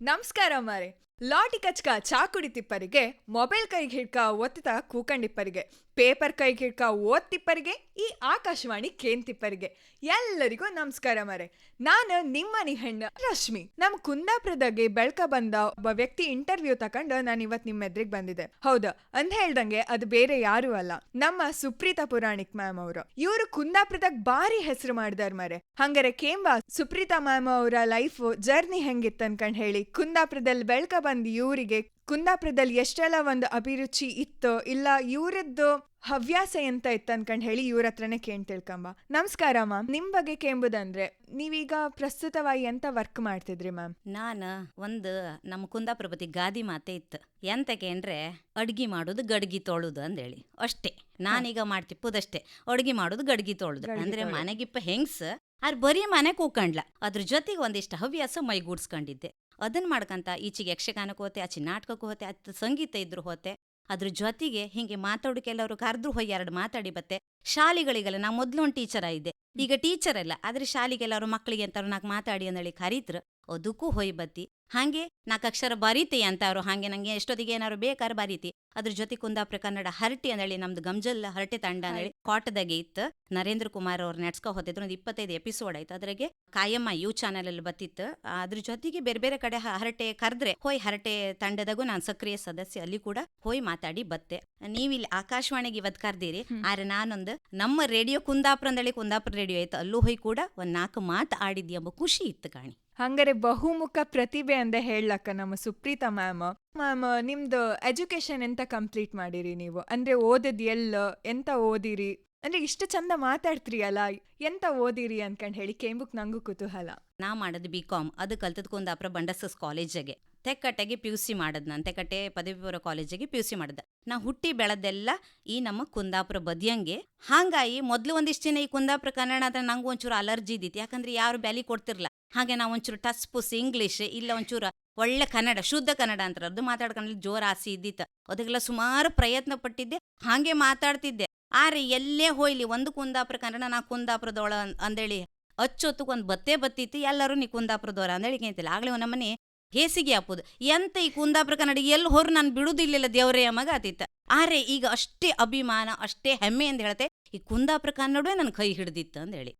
ನಮಸ್ಕಾರ ಮಾರೆ ಲಾಟಿ ಕಚ್ಕ ಚಾ ಕುಡಿತಿಪ್ಪರಿಗೆ, ಮೊಬೈಲ್ ಕೈಗೆ ಹಿಡ್ಕ ಒತ್ತಿತ ಕೂಕಂಡಿಪ್ಪರಿಗೆ, ಪೇಪರ್ ಕೈಗೆ ಹಿಡ್ಕ ಓದ್ತಿಪ್ಪರಿಗೆ, ಈ ಆಕಾಶವಾಣಿ ಕೇಂತಿಪ್ಪರಿಗೆ ಎಲ್ಲರಿಗೂ ನಮಸ್ಕಾರ ಮರೆ. ನಾನು ನಿಮ್ಮನಿ ಹೆಣ್ಣು ರಶ್ಮಿ. ನಮ್ ಕುಂದಾಪುರದಾಗೆ ಬೆಳ್ಕ ಬಂದ ಒಬ್ಬ ವ್ಯಕ್ತಿ ಇಂಟರ್ವ್ಯೂ ತಕೊಂಡು ನಾನು ಇವತ್ ನಿಮ್ಮ ಎದುರಿಗೆ ಬಂದಿದೆ ಹೌದು, ಅಂದ್ ಹೇಳ್ದಂಗೆ ಅದು ಬೇರೆ ಯಾರು ಅಲ್ಲ. ನಮ್ಮ ಸುಪ್ರೀತಾ ಪುರಾಣಿಕ್ ಮ್ಯಾಮ್ ಅವರು. ಇವರು ಕುಂದಾಪುರದಾಗ ಭಾರಿ ಹೆಸರು ಮಾಡಿದಾರ ಮರೆ. ಹಂಗಾರೆ ಕೇಂಬ ಸುಪ್ರೀತಾ ಮ್ಯಾಮ್ ಅವರ ಲೈಫ್ ಜರ್ನಿ ಹೆಂಗಿತ್ತು ಅನ್ಕೊಂಡ್ ಹೇಳಿ ಕುಂದಾಪುರದಲ್ಲಿ ಬೆಳ್ಕ ಬಂದ್ ಇವರಿಗೆ ಕುಂದಾಪುರದಲ್ಲಿ ಎಷ್ಟೆಲ್ಲ ಒಂದು ಅಭಿರುಚಿ ಇತ್ತು ಇಲ್ಲ ಇವರದ್ದು ಹವ್ಯಾಸ ಎಂತ ಇತ್ತು ಅನ್ಕೊಂಡ್ ಹೇಳಿ ಇವ್ರ ಹತ್ರನೇ ಕೇಳಿ ತಿಳ್ಕೊಂಬ ನಮಸ್ಕಾರ ಮ್ಯಾಮ್. ನಿಮ್ ಬಗ್ಗೆ ಕೇಂಬುದಂದ್ರೆ ನೀವೀಗ ಪ್ರಸ್ತುತವಾಗಿ ಎಂತ ವರ್ಕ್ ಮಾಡ್ತಿದ್ರಿ ಮ್ಯಾಮ್? ನಾನು ಒಂದು ನಮ್ಮ ಕುಂದಾಪುರಪತಿ ಗಾದಿ ಮಾತೆ ಇತ್ತು. ಎಂತ ಅಂದ್ರೆ ಅಡ್ಗಿ ಮಾಡೋದು ಗಡ್ಗಿ ತೊಳುದು ಅಂದೇಳಿ. ಅಷ್ಟೇ. ನಾನೀಗ ಮಾಡ್ತಿಪ್ಪುದಷ್ಟೇ ಅಡ್ಗಿ ಮಾಡೋದು ಗಡ್ಗಿ ತೊಳುದು. ಅಂದ್ರೆ ಮನೆಗಿಪ್ಪ ಹೆಂಗ್ಸ್ ಆರ್ ಬರೀ ಮನೆ ಕೂಕಂಡ್ಲ. ಅದ್ರ ಜೊತೆಗೆ ಒಂದಿಷ್ಟು ಹವ್ಯಾಸ ಮೈಗೂಡ್ಸ್ಕೊಂಡಿದ್ದೆ. ಅದನ್ನ ಮಾಡ್ಕಂತ ಈಚೆಗೆ ಯಕ್ಷಗಾನಕ್ಕೂ ಹೋತೆ ಆಚೆ ನಾಟಕಕ್ಕೆ ಹೋತೆ ಅತ್ತ ಸಂಗೀತ ಇದ್ರೂ ಹೋತೆ, ಅದ್ರ ಜೊತೆಗೆ ಹಿಂಗೆ ಮಾತಾಡೋಕೆ ಎಲ್ಲರೂ ಕರೆದ್ರು ಹೋಗಿ ಎರಡು ಮಾತಾಡಿ ಬತ್ತೆ. ಶಾಲೆಗಳಿಗೆಲ್ಲ, ನಾ ಮೊದ್ಲು ಒಂದು ಟೀಚರ್ ಆಗಿದ್ದೆ ಈಗ ಟೀಚರ್ ಅಲ್ಲ, ಆದರೆ ಶಾಲೆಗೆಲ್ಲರೂ ಮಕ್ಕಳಿಗೆ ಅಂತ ನಾಲ್ಕು ಮಾತಾಡಿ ಅಂದೇಳಿ ಕರೀತ್ರ. ಅದಕ್ಕೂ ಹೊಯ್ ಬತ್ತಿ ಹಾಗೆ ನಾಲ್ಕು ಅಕ್ಷರ ಬರೀತಿ ಅಂತ ಅವರು ಹಾಗೆ ನಂಗೆ ಎಷ್ಟೊತ್ತಿಗೆ ಏನಾದ್ರು ಬೇಕಾದ್ರೆ ಬರೀತಿ. ಅದ್ರ ಜೊತೆ ಕುಂದಾಪುರ ಕನ್ನಡ ಹರಟಿ ಅಂದೇಳಿ ನಮ್ದು ಗಂಜಲ್ ಹರಟೆ ತಂಡ ಅಂದೇಳಿ ಕೋಟದಾಗೆ ಇತ್ತು. ನರೇಂದ್ರ ಕುಮಾರ್ ಅವ್ರು ನಡ್ಸ್ಕೊ ಹೋದಿದ್ರು ಒಂದು ಇಪ್ಪತ್ತೈದು ಎಪಿಸೋಡ್ ಆಯ್ತು. ಅದ್ರಾಗೆ ಕಾಯಮ್ಮ ಯೂ ಚಾನೆಲ್ ಅಲ್ಲಿ ಬತ್ತಿತ್ತು ಅದ್ರ ಜೊತೆಗೆ ಬೇರೆ ಬೇರೆ ಕಡೆ ಹರಟೆ ಕರೆದ್ರೆ ಹೋಯ್ ಹರಟೆ ತಂಡದಾಗೂ ನಾನು ಸಕ್ರಿಯ ಸದಸ್ಯ. ಅಲ್ಲಿ ಕೂಡ ಹೋಯ್ ಮಾತಾಡಿ ಬತ್ತೆ. ನೀವಿಲ್ಲಿ ಆಕಾಶವಾಣಿಗೆ ಇವತ್ತು ಕರ್ದಿರಿ. ಆದ್ರೆ ನಾನೊಂದು ನಮ್ಮ ರೇಡಿಯೋ ಕುಂದಾಪುರ ಅಂದೇಳಿ ಕುಂದಾಪುರ ರೇಡಿಯೋ ಆಯ್ತು. ಅಲ್ಲೂ ಹೋಯ್ ಕೂಡ ಒಂದ್ ನಾಲ್ಕು ಮಾತು ಆಡಿದ್ಯ ಎಂಬ ಖುಷಿ ಇತ್ತು ಕಾಣಿ. ಹಂಗಾರೆ ಬಹುಮುಖ ಪ್ರತಿಭೆ ಅಂತ ಹೇಳಕ್ಕ ನಮ್ಮ ಸುಪ್ರೀತಾ ಮ್ಯಾಮ್. ಮ್ಯಾಮ್, ನಿಮ್ದು ಎಜುಕೇಶನ್ ಎಂತ ಕಂಪ್ಲೀಟ್ ಮಾಡಿರಿ ನೀವು? ಅಂದ್ರೆ ಓದದ್ ಎಲ್ಲ ಎಂತ ಓದಿರಿ? ಅಂದ್ರೆ ಇಷ್ಟು ಚಂದ ಮಾತಾಡ್ತೀರಿ ಅಲ್ಲ ಎಂತ ಓದಿರಿ ಅನ್ಕೊಂಡ್ ಹೇಳಿ ಕೇಂಬುಕ್ ನಂಗೂ ಕುತೂಹಲ. ನಾ ಮಾಡದ್ ಬಿ ಕಾಮ್ ಅದು ಕಲ್ತದ್ಕೊಂದು ಅಪ್ರ ಬಂಡಸಸ್ ಕಾಲೇಜಗೆ. ತೆಕ್ಕಟ್ಟೆಗೆ ಪಿ ಯು ಸಿ ಮಾಡದ್ ನಾನು ತೆಕ್ಕಟ್ಟೆ ಪದವಿ ಪೂರ್ವ ಕಾಲೇಜಿಗೆ ಪಿ ಯು ಸಿ ಮಾಡದ ನಾ ಹುಟ್ಟಿ ಬೆಳೆದೆಲ್ಲ ಈ ನಮ್ಮ ಕುಂದಾಪುರ ಬದಿಯಂಗೆ. ಹಾಂಗಾಯಿ ಮೊದಲು ಒಂದಿಷ್ಟು ದಿನ ಈ ಕುಂದಾಪುರ ಕನ್ನಡ ಅಂದ್ರೆ ನಂಗೆ ಒಂಚೂರು ಅಲರ್ಜಿ ಇದ್ದಿತ್ತು. ಯಾಕಂದ್ರೆ ಯಾರು ಬ್ಯಾಲಿ ಕೊಡ್ತಿರ್ಲ ಹಾಗೆ ನಾವು ಒಂಚೂರು ಟಸ್ ಪುಸ್ ಇಂಗ್ಲಿಷ್ ಇಲ್ಲ ಒಂಚೂರು ಒಳ್ಳೆ ಕನ್ನಡ, ಶುದ್ಧ ಕನ್ನಡ ಅಂತಾರೆ ಅದು ಮಾತಾಡ್ಕೊಂಡು ಜೋರ್ ಆಸೆ ಇದ್ದಿತ್ತು. ಅದಕ್ಕೆಲ್ಲ ಸುಮಾರು ಪ್ರಯತ್ನ ಪಟ್ಟಿದ್ದೆ. ಹಾಗೆ ಮಾತಾಡ್ತಿದ್ದೆ. ಆರೆ ಎಲ್ಲೇ ಹೋಯ್ಲಿ ಒಂದು ಕುಂದಾಪುರ ಕನ್ನಡ, ನಾ ಕುಂದಾಪುರದೊಳ ಅಂದೇಳಿ ಅಚ್ಚೊತ್ತಕ್ಕೊಂದು ಬತ್ತೇ ಬತ್ತಿತ್ತು. ಎಲ್ಲರೂ ನೀ ಕುಂದಾಪುರದವರ ಅಂದೇಳಿ ಕೇಂತಿಲ್ಲ ಆಗ್ಲೇ ನಮ್ಮನೆ ಹೇಸಿಗೆ ಹಾಪುದು ಎಂತ ಈ ಕುಂದಾಪುರ ಕನ್ನಡ ಎಲ್ಲಿ ಹೊರ ನಾನು ಬಿಡುದಿಲ್ಲ ದೇವರೇ ಮಗ ಆತಿತ್ತ ಆರೆ ಈಗ ಅಷ್ಟೇ ಅಭಿಮಾನ ಅಷ್ಟೇ ಹೆಮ್ಮೆ ಅಂತ ಹೇಳ್ತೆ ಈ ಕುಂದಾಪುರ ಕನ್ನಡವೇ ನನ್ನ ಕೈ ಹಿಡ್ದಿತ್ತು ಹೇಳಿ.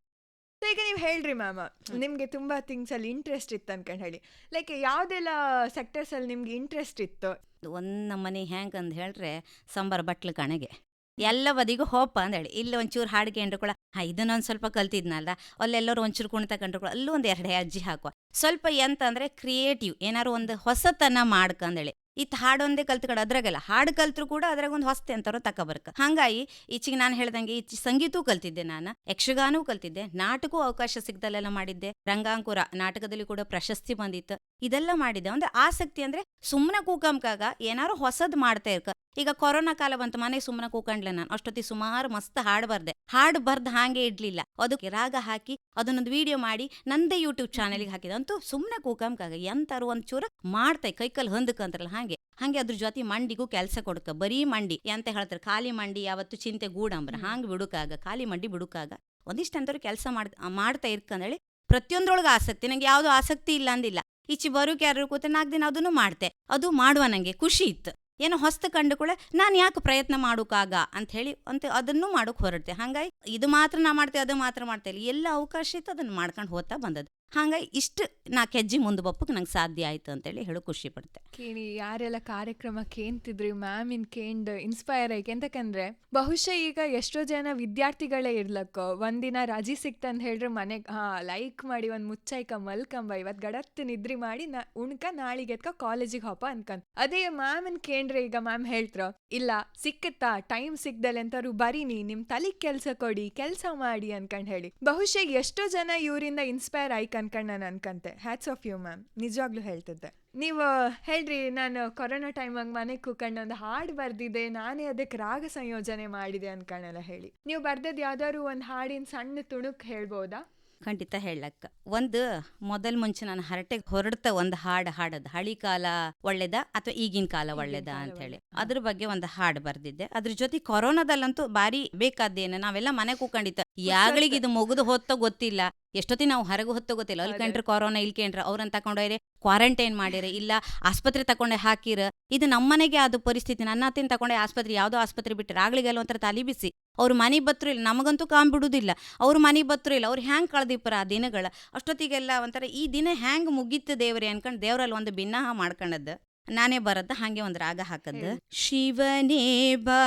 ಸೊ ಈಗ ನೀವು ಹೇಳ್ರಿ ಮ್ಯಾಮ್ ನಿಮ್ಗೆ ತುಂಬಾ ಥಿಂಗ್ಸ್ ಅಲ್ಲಿ ಇಂಟ್ರೆಸ್ಟ್ ಇತ್ತು ಅನ್ಕೊಂಡು ಹೇಳಿ. ಲೈಕ್ ಯಾವ್ದೆಲ್ಲ ಸೆಕ್ಟರ್ಸ್ ಅಲ್ಲಿ ನಿಮ್ಗೆ ಇಂಟ್ರೆಸ್ಟ್ ಇತ್ತು? ಒಂದು ನಮ್ಮನೆ ಹೆಂಗ್ ಅಂತ ಹೇಳ್ರೆ ಸಂಬಾರ ಬಟ್ಲು ಕಣಗೆ. ಎಲ್ಲ ಬದಿಗೂ ಹೋಪ ಅಂದೇಳಿ ಇಲ್ಲಿ ಒಂಚೂರು ಹಾಡಿಗೆ ಕೂಡ ಹಾ ಇದನ್ನೊಂದು ಸ್ವಲ್ಪ ಕಲ್ತಿದ್ನಲ್ಲ, ಅಲ್ಲೆಲ್ಲರೂ ಒಂಚೂರು ಕುಣಿತ ಕಂಡ್ರು ಕೂಡ, ಅಲ್ಲೂ ಒಂದು ಎರಡು ಅಜ್ಜಿ ಹಾಕುವ. ಸ್ವಲ್ಪ ಎಂತ ಅಂದ್ರೆ ಕ್ರಿಯೇಟಿವ್ ಏನಾರು ಒಂದು ಹೊಸತನ ಮಾಡ್ಕಂದೇಳಿ. ಇತ್ ಹಾಡೊಂದೇ ಕಲ್ತ್ಕೊಂಡು ಅದ್ರಾಗೆಲ್ಲ ಹಾಡು ಕಲ್ತ್ರು ಕೂಡ ಅದ್ರಾಗ ಒಂದು ಹೊಸ್ತೆ ಅಂತಾರೋ ತಕಬರ್ಕ. ಹಂಗಾಗಿ ಈಚೆಗೆ ನಾನು ಹೇಳ್ದಂಗೆ ಈಚಿ ಸಂಗೀತವೂ ಕಲ್ತಿದ್ದೆ ನಾನು ಯಕ್ಷಗಾನವೂ ಕಲ್ತಿದ್ದೆ, ನಾಟಕೂ ಅವಕಾಶ ಸಿಗ್ದಲ್ಲೆಲ್ಲ ಮಾಡಿದ್ದೆ. ರಂಗಾಂಕುರ ನಾಟಕದಲ್ಲಿ ಕೂಡ ಪ್ರಶಸ್ತಿ ಬಂದಿತ್ತು. ಇದೆಲ್ಲ ಮಾಡಿದ್ದೆ. ಒಂದು ಆಸಕ್ತಿ ಅಂದ್ರೆ ಸುಮ್ಮನೆ ಕೂಕಂಕಾಗ ಏನಾರು ಹೊಸದ್ ಮಾಡ್ತಾ ಇರ್ಕ. ಈಗ ಕೊರೋನಾ ಕಾಲ ಬಂತು ಮನೆ ಸುಮ್ಮನೆ ಕೂಕಂಡ್ಲೆ ನಾನು. ಅಷ್ಟೊತ್ತಿ ಸುಮಾರು ಮಸ್ತ್ ಹಾಡು ಬರ್ದೆ. ಹಾಡು ಬರ್ದ್ ಹಾಗೆ ಇಡ್ಲಿಲ್ಲ. ಅದಕ್ಕೆ ರಾಗ ಹಾಕಿ ಅದನ್ನೊಂದು ವಿಡಿಯೋ ಮಾಡಿ ನಂದೇ ಯೂಟ್ಯೂಬ್ ಚಾನೆಲ್ಗೆ ಹಾಕಿದೆ. ಅಂತೂ ಸುಮ್ಮನೆ ಕೂಕಂಕಾಗ ಎಂತಾರು ಒಂಚೂರು ಮಾಡ್ತೈ. ಕೈಕಲ್ ಹೊಂದಕ್ಕಂತಾರಲ್ಲ ಹಾಗೆ. ಹಾಗೆ ಅದ್ರ ಜೊತೆ ಮಂಡಿಗೂ ಕೆಲಸ ಕೊಡ್ಕ. ಬರೀ ಮಂಡಿ ಎಂತ ಹೇಳ್ತಾರೆ? ಖಾಲಿ ಮಂಡಿ ಯಾವತ್ತು ಚಿಂತೆ ಗೂಡಂಬ್ರ. ಹಾಂಗ್ ಬಿಡುಕಾಗ ಖಾಲಿ ಮಂಡಿ ಬಿಡುಕಾಗ ಒಂದಿಷ್ಟು ಅಂತವ್ರು ಕೆಲಸ ಮಾಡ್ ಮಾಡ್ತಾ ಇರ್ಕಂದೇಳಿ ಪ್ರತಿಯೊಂದ್ರೊಳಗೆ ಆಸಕ್ತಿ. ನಂಗೆ ಯಾವ್ದು ಆಸಕ್ತಿ ಇಲ್ಲ ಅಂದಿಲ್ಲ. ಈಚೆ ಬರೋಕೆ ಯಾರು ಕೂತ ನಾಲ್ಕು ದಿನ ಅದನ್ನು ಮಾಡ್ತೆ. ಅದು ಮಾಡುವ ನಂಗೆ ಖುಷಿ ಇತ್ತು. ಏನೋ ಹೊಸ್ತು ಕಂಡು ಕೂಡ ನಾನು ಯಾಕೆ ಪ್ರಯತ್ನ ಮಾಡೋಕ್ಕಾಗ ಅಂತ ಹೇಳಿ ಅಂತ ಅದನ್ನು ಮಾಡೋಕೆ ಹೊರಡ್ತೆ. ಹಾಗಾಗಿ ಇದು ಮಾತ್ರ ನಾ ಮಾಡ್ತೆ, ಅದು ಮಾತ್ರ ಮಾಡ್ತಾ, ಎಲ್ಲ ಅವಕಾಶ ಇತ್ತು, ಅದನ್ನು ಮಾಡ್ಕೊಂಡು ಹೋಗ್ತಾ ಬಂದದ್ದು. ಹಾಗಾಗಿ ಇಷ್ಟು ನಾಲ್ಕು ಹೆಜ್ಜೆ ಮುಂದೆ ಬಪ್ಪಕ್ಕೆ ನಂಗೆ ಸಾಧ್ಯ ಆಯ್ತು ಅಂತೇಳಿ ಹೇಳೋ ಖುಷಿ ಪಡ್ತೆ. ಕೇಳಿ, ಯಾರೆಲ್ಲ ಕಾರ್ಯಕ್ರಮ ಕೇಂತಿದ್ರಿ ಮ್ಯಾಮ್ ಇನ್ ಕೇಂಡ್ ಇನ್ಸ್ಪೈರ್ ಆಯ್ಕೆ ಎಂತಕಂದ್ರೆ ಬಹುಶಃ ಈಗ ಎಷ್ಟೋ ಜನ ವಿದ್ಯಾರ್ಥಿಗಳೇ ಇರ್ಲಕ್ಕ. ಒಂದಿನ ರಜಿ ಸಿಕ್ತಂತ ಹೇಳ್ರಿ ಮನೆಗೆ, ಹಾ ಲೈಕ್ ಮಾಡಿ ಒಂದು ಮುಚ್ಚೈಕ ಮಲ್ಕಂಬ, ಇವತ್ ಗಡತ್ತು ನಿದ್ರಿ ಮಾಡಿ ನಾ, ಉಣ್ಕ, ನಾಳಿಗೆ ಎತ್ಕ ಕಾಲೇಜಿಗೆ ಹೋಪ ಅನ್ಕಂತ ಅದೇ ಮ್ಯಾಮ್ ಇನ್ ಕೇಂದ್ರೆ ಈಗ ಮ್ಯಾಮ್ ಹೇಳ್ತ್ರ, ಇಲ್ಲ, ಸಿಕ್ಕತ್ತಾ? ಟೈಮ್ ಸಿಕ್ದಲೆ ಅಂತವ್ರು ಬರೀನಿ, ನಿಮ್ ತಲಿಗ್ ಕೆಲಸ ಕೊಡಿ, ಕೆಲಸ ಮಾಡಿ ಅನ್ಕಂಡ್ ಹೇಳಿ. ಬಹುಶಃ ಎಷ್ಟೋ ಜನ ಇವರಿಂದ ಇನ್ಸ್ಪೈರ್ ಆಯ್ಕೆ ಅನ್ಕಂಡ್ ನಾನು ಅನ್ಕಂತೆ ಹ್ಯಾಟ್ಸ್ ಆಫ್ ಯು ಮ್ಯಾಮ್ ನಿಜವಾಗ್ಲೂ ಹೇಳ್ತಿದ್ದೆ. ನೀವು, ಹೇಳ್ರಿ, ನಾನು ಕೊರೋನಾ ಟೈಮಾಗ ಮನೆ ಕೂಕೊಂಡು ಒಂದು ಹಾಡು ಬರ್ದಿದೆ, ನಾನೇ ಅದಕ್ಕೆ ರಾಗ ಸಂಯೋಜನೆ ಮಾಡಿದೆ ಅನ್ಕಣಲ್ಲ ಹೇಳಿ. ನೀವು ಬರ್ದದ್ ಯಾವ್ದಾದ್ರು ಒಂದು ಹಾಡಿನ ಸಣ್ಣ ತುಣುಕ್ ಹೇಳ್ಬೋದಾ? ಖಂಡಿತ ಹೇಳಕ್ಕ. ಒಂದು ಮೊದಲ್ ಮುಂಚೆ ನಾನು ಹರಟೆಗೆ ಹೊರಡ್ತ ಒಂದು ಹಾಡು ಹಾಡದ್. ಹಳಿ ಕಾಲ ಒಳ್ಳೇದ ಅಥವಾ ಈಗಿನ ಕಾಲ ಒಳ್ಳೇದ ಅಂತ ಹೇಳಿ. ಅದ್ರ ಬಗ್ಗೆ ಒಂದು ಹಾಡು ಬರ್ದಿದ್ದೆ. ಅದ್ರ ಜೊತೆ ಕೊರೋನಾದಲ್ಲಂತೂ ಬಾರಿ ಬೇಕಾದ್ದೇನು. ನಾವೆಲ್ಲ ಮನೆ ಕೂಕೊಂಡಿತ್ತ ಯಾಗಳಿಗೆ ಇದು ಮುಗಿದು ಹೊತ್ತ ಗೊತ್ತಿಲ್ಲ. ಎಷ್ಟೊತ್ತಿ ನಾವು ಹೊರಗೆ ಹೊತ್ತೋ ಗೊತ್ತಿಲ್ಲ. ಅಲ್ಲಿ. ಕಂಡ್ರೆ ಕೊರೋನಾ ಇಲ್ಲಿ ಕಂಡ್ರೆ ಅವ್ರನ್ನ ತಕೊಂಡೋಯ್ರೆ. ಕ್ವಾರಂಟೈನ್ ಮಾಡಿರ. ಇಲ್ಲ ಆಸ್ಪತ್ರೆ ತಕೊಂಡೆ ಹಾಕಿರ. ಇದು ನಮ್ಮನೆಗೆ ಅದು ಪರಿಸ್ಥಿತಿ. ನನ್ನ ಅತ್ತಿನ ತಕೊಂಡೆ ಆಸ್ಪತ್ರೆ. ಯಾವುದೋ ಆಸ್ಪತ್ರೆ ಬಿಟ್ಟರೆ ಆಗ್ಲಿಗೆ ಒಂಥರ ತಲೆ ಬಿಸಿ. ಅವ್ರು ಮನೆ ಬತ್ರು ಇಲ್ಲ ನಮಗಂತೂ ಕಾಮ್ ಬಿಡುದಿಲ್ಲ ಅವ್ರು ಮನೆ ಬತ್ರು ಇಲ್ಲ ಅವ್ರು ಹ್ಯಾಂಗೆ ಕಳ್ದಿಪ್ಪರ ಆ ದಿನಗಳ? ಅಷ್ಟೊತ್ತಿಗೆಲ್ಲ ಒಂಥರ ಈ ದಿನ ಹ್ಯಾಂಗೆ ಮುಗೀತು ದೇವ್ರಿ ಅನ್ಕೊಂಡು ದೇವರಲ್ಲಿ ಒಂದು ಭಿನ್ನಹ ಮಾಡ್ಕೊಂಡದ್ದು. ನಾನೇ ಬರದ್ದ ಹಾಗೆ ಒಂದು ರಾಗ ಹಾಕದ್ದು. ಶಿವನೇ ಬಾ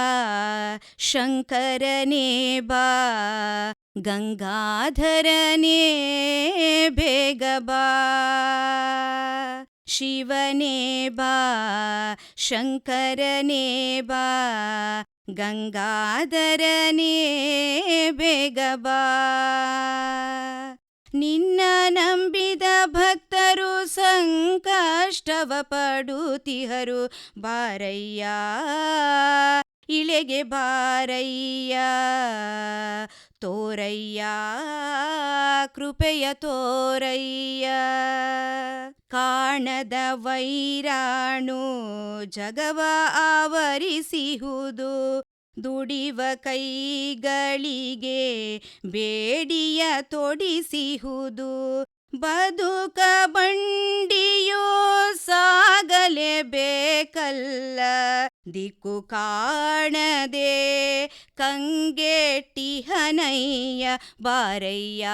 ಶಂಕರನೇ ಬಾ ಗಂಗಾಧರನೇ ಬೇಗ ಬಾ. ಶಿವನೇ ಬಾ ಶಂಕರನೇ ಬಾ ಗಂಗಾಧರನೇ ಬೇಗಬಾ ನಿನ್ನ ನಂಬಿದ ಭಕ್ತರು ಸಂಕಷ್ಟವ ಪಡುತ್ತಿಹರು ಬಾರಯ್ಯ ಇಳೆಗೆ ಬಾರಯ್ಯ. ತೋರಯ್ಯ ಕೃಪೆಯ ತೋರಯ್ಯ. ಕಾಣದ ವೈರಾಣು ಜಗವ ಆವರಿಸಿಹುದು ದುಡಿವ ಕೈಗಳಿಗೆ ಬೇಡಿಯ ತೊಡಿಸಿಹುದು. ಬದುಕ ಬಂಡಿಯೋ ಸಾಗಲೇಬೇಕಲ್ಲ ದಿಕ್ಕು ಕಾಣದೆ ಕಂಗೆಟ್ಟಿಹನಯ್ಯ ಬಾರಯ್ಯ,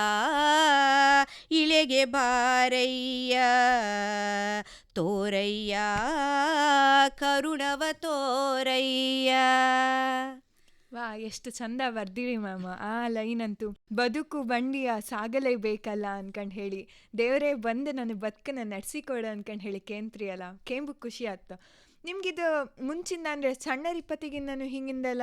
ಇಳೆಗೆ ಬಾರಯ್ಯ, ತೋರಯ್ಯ, ಕರುಣವ ತೋರಯ್ಯ. ವಾ, ಎಷ್ಟು ಚಂದ ಬರ್ದಿರಿ ಮ್ಯಾಮ್ ಆ ಲೈನ್ ಅಂತೂ ಬದುಕು ಬಂಡಿಯ ಸಾಗಲೇಬೇಕಲ್ಲ ಅನ್ಕಂಡು ಹೇಳಿ. ದೇವರೇ ಬಂದು ನನ್ನ ಬದುಕನ್ನ ನಡೆಸಿಕೊಡು ಅನ್ಕಂಡು ಹೇಳಿ ಕೇಂತ್ರಿ ಅಲ್ಲ ಕೇಂಬು ಖುಷಿ ಆಯ್ತು ನಿಮ್ಗಿದು ಮುಂಚಿಂದ ಅಂದರೆ ಸಣ್ಣರಿಪ್ಪತ್ತಿಗಿಂದನು ಹಿಂಗಿಂದೆಲ್ಲ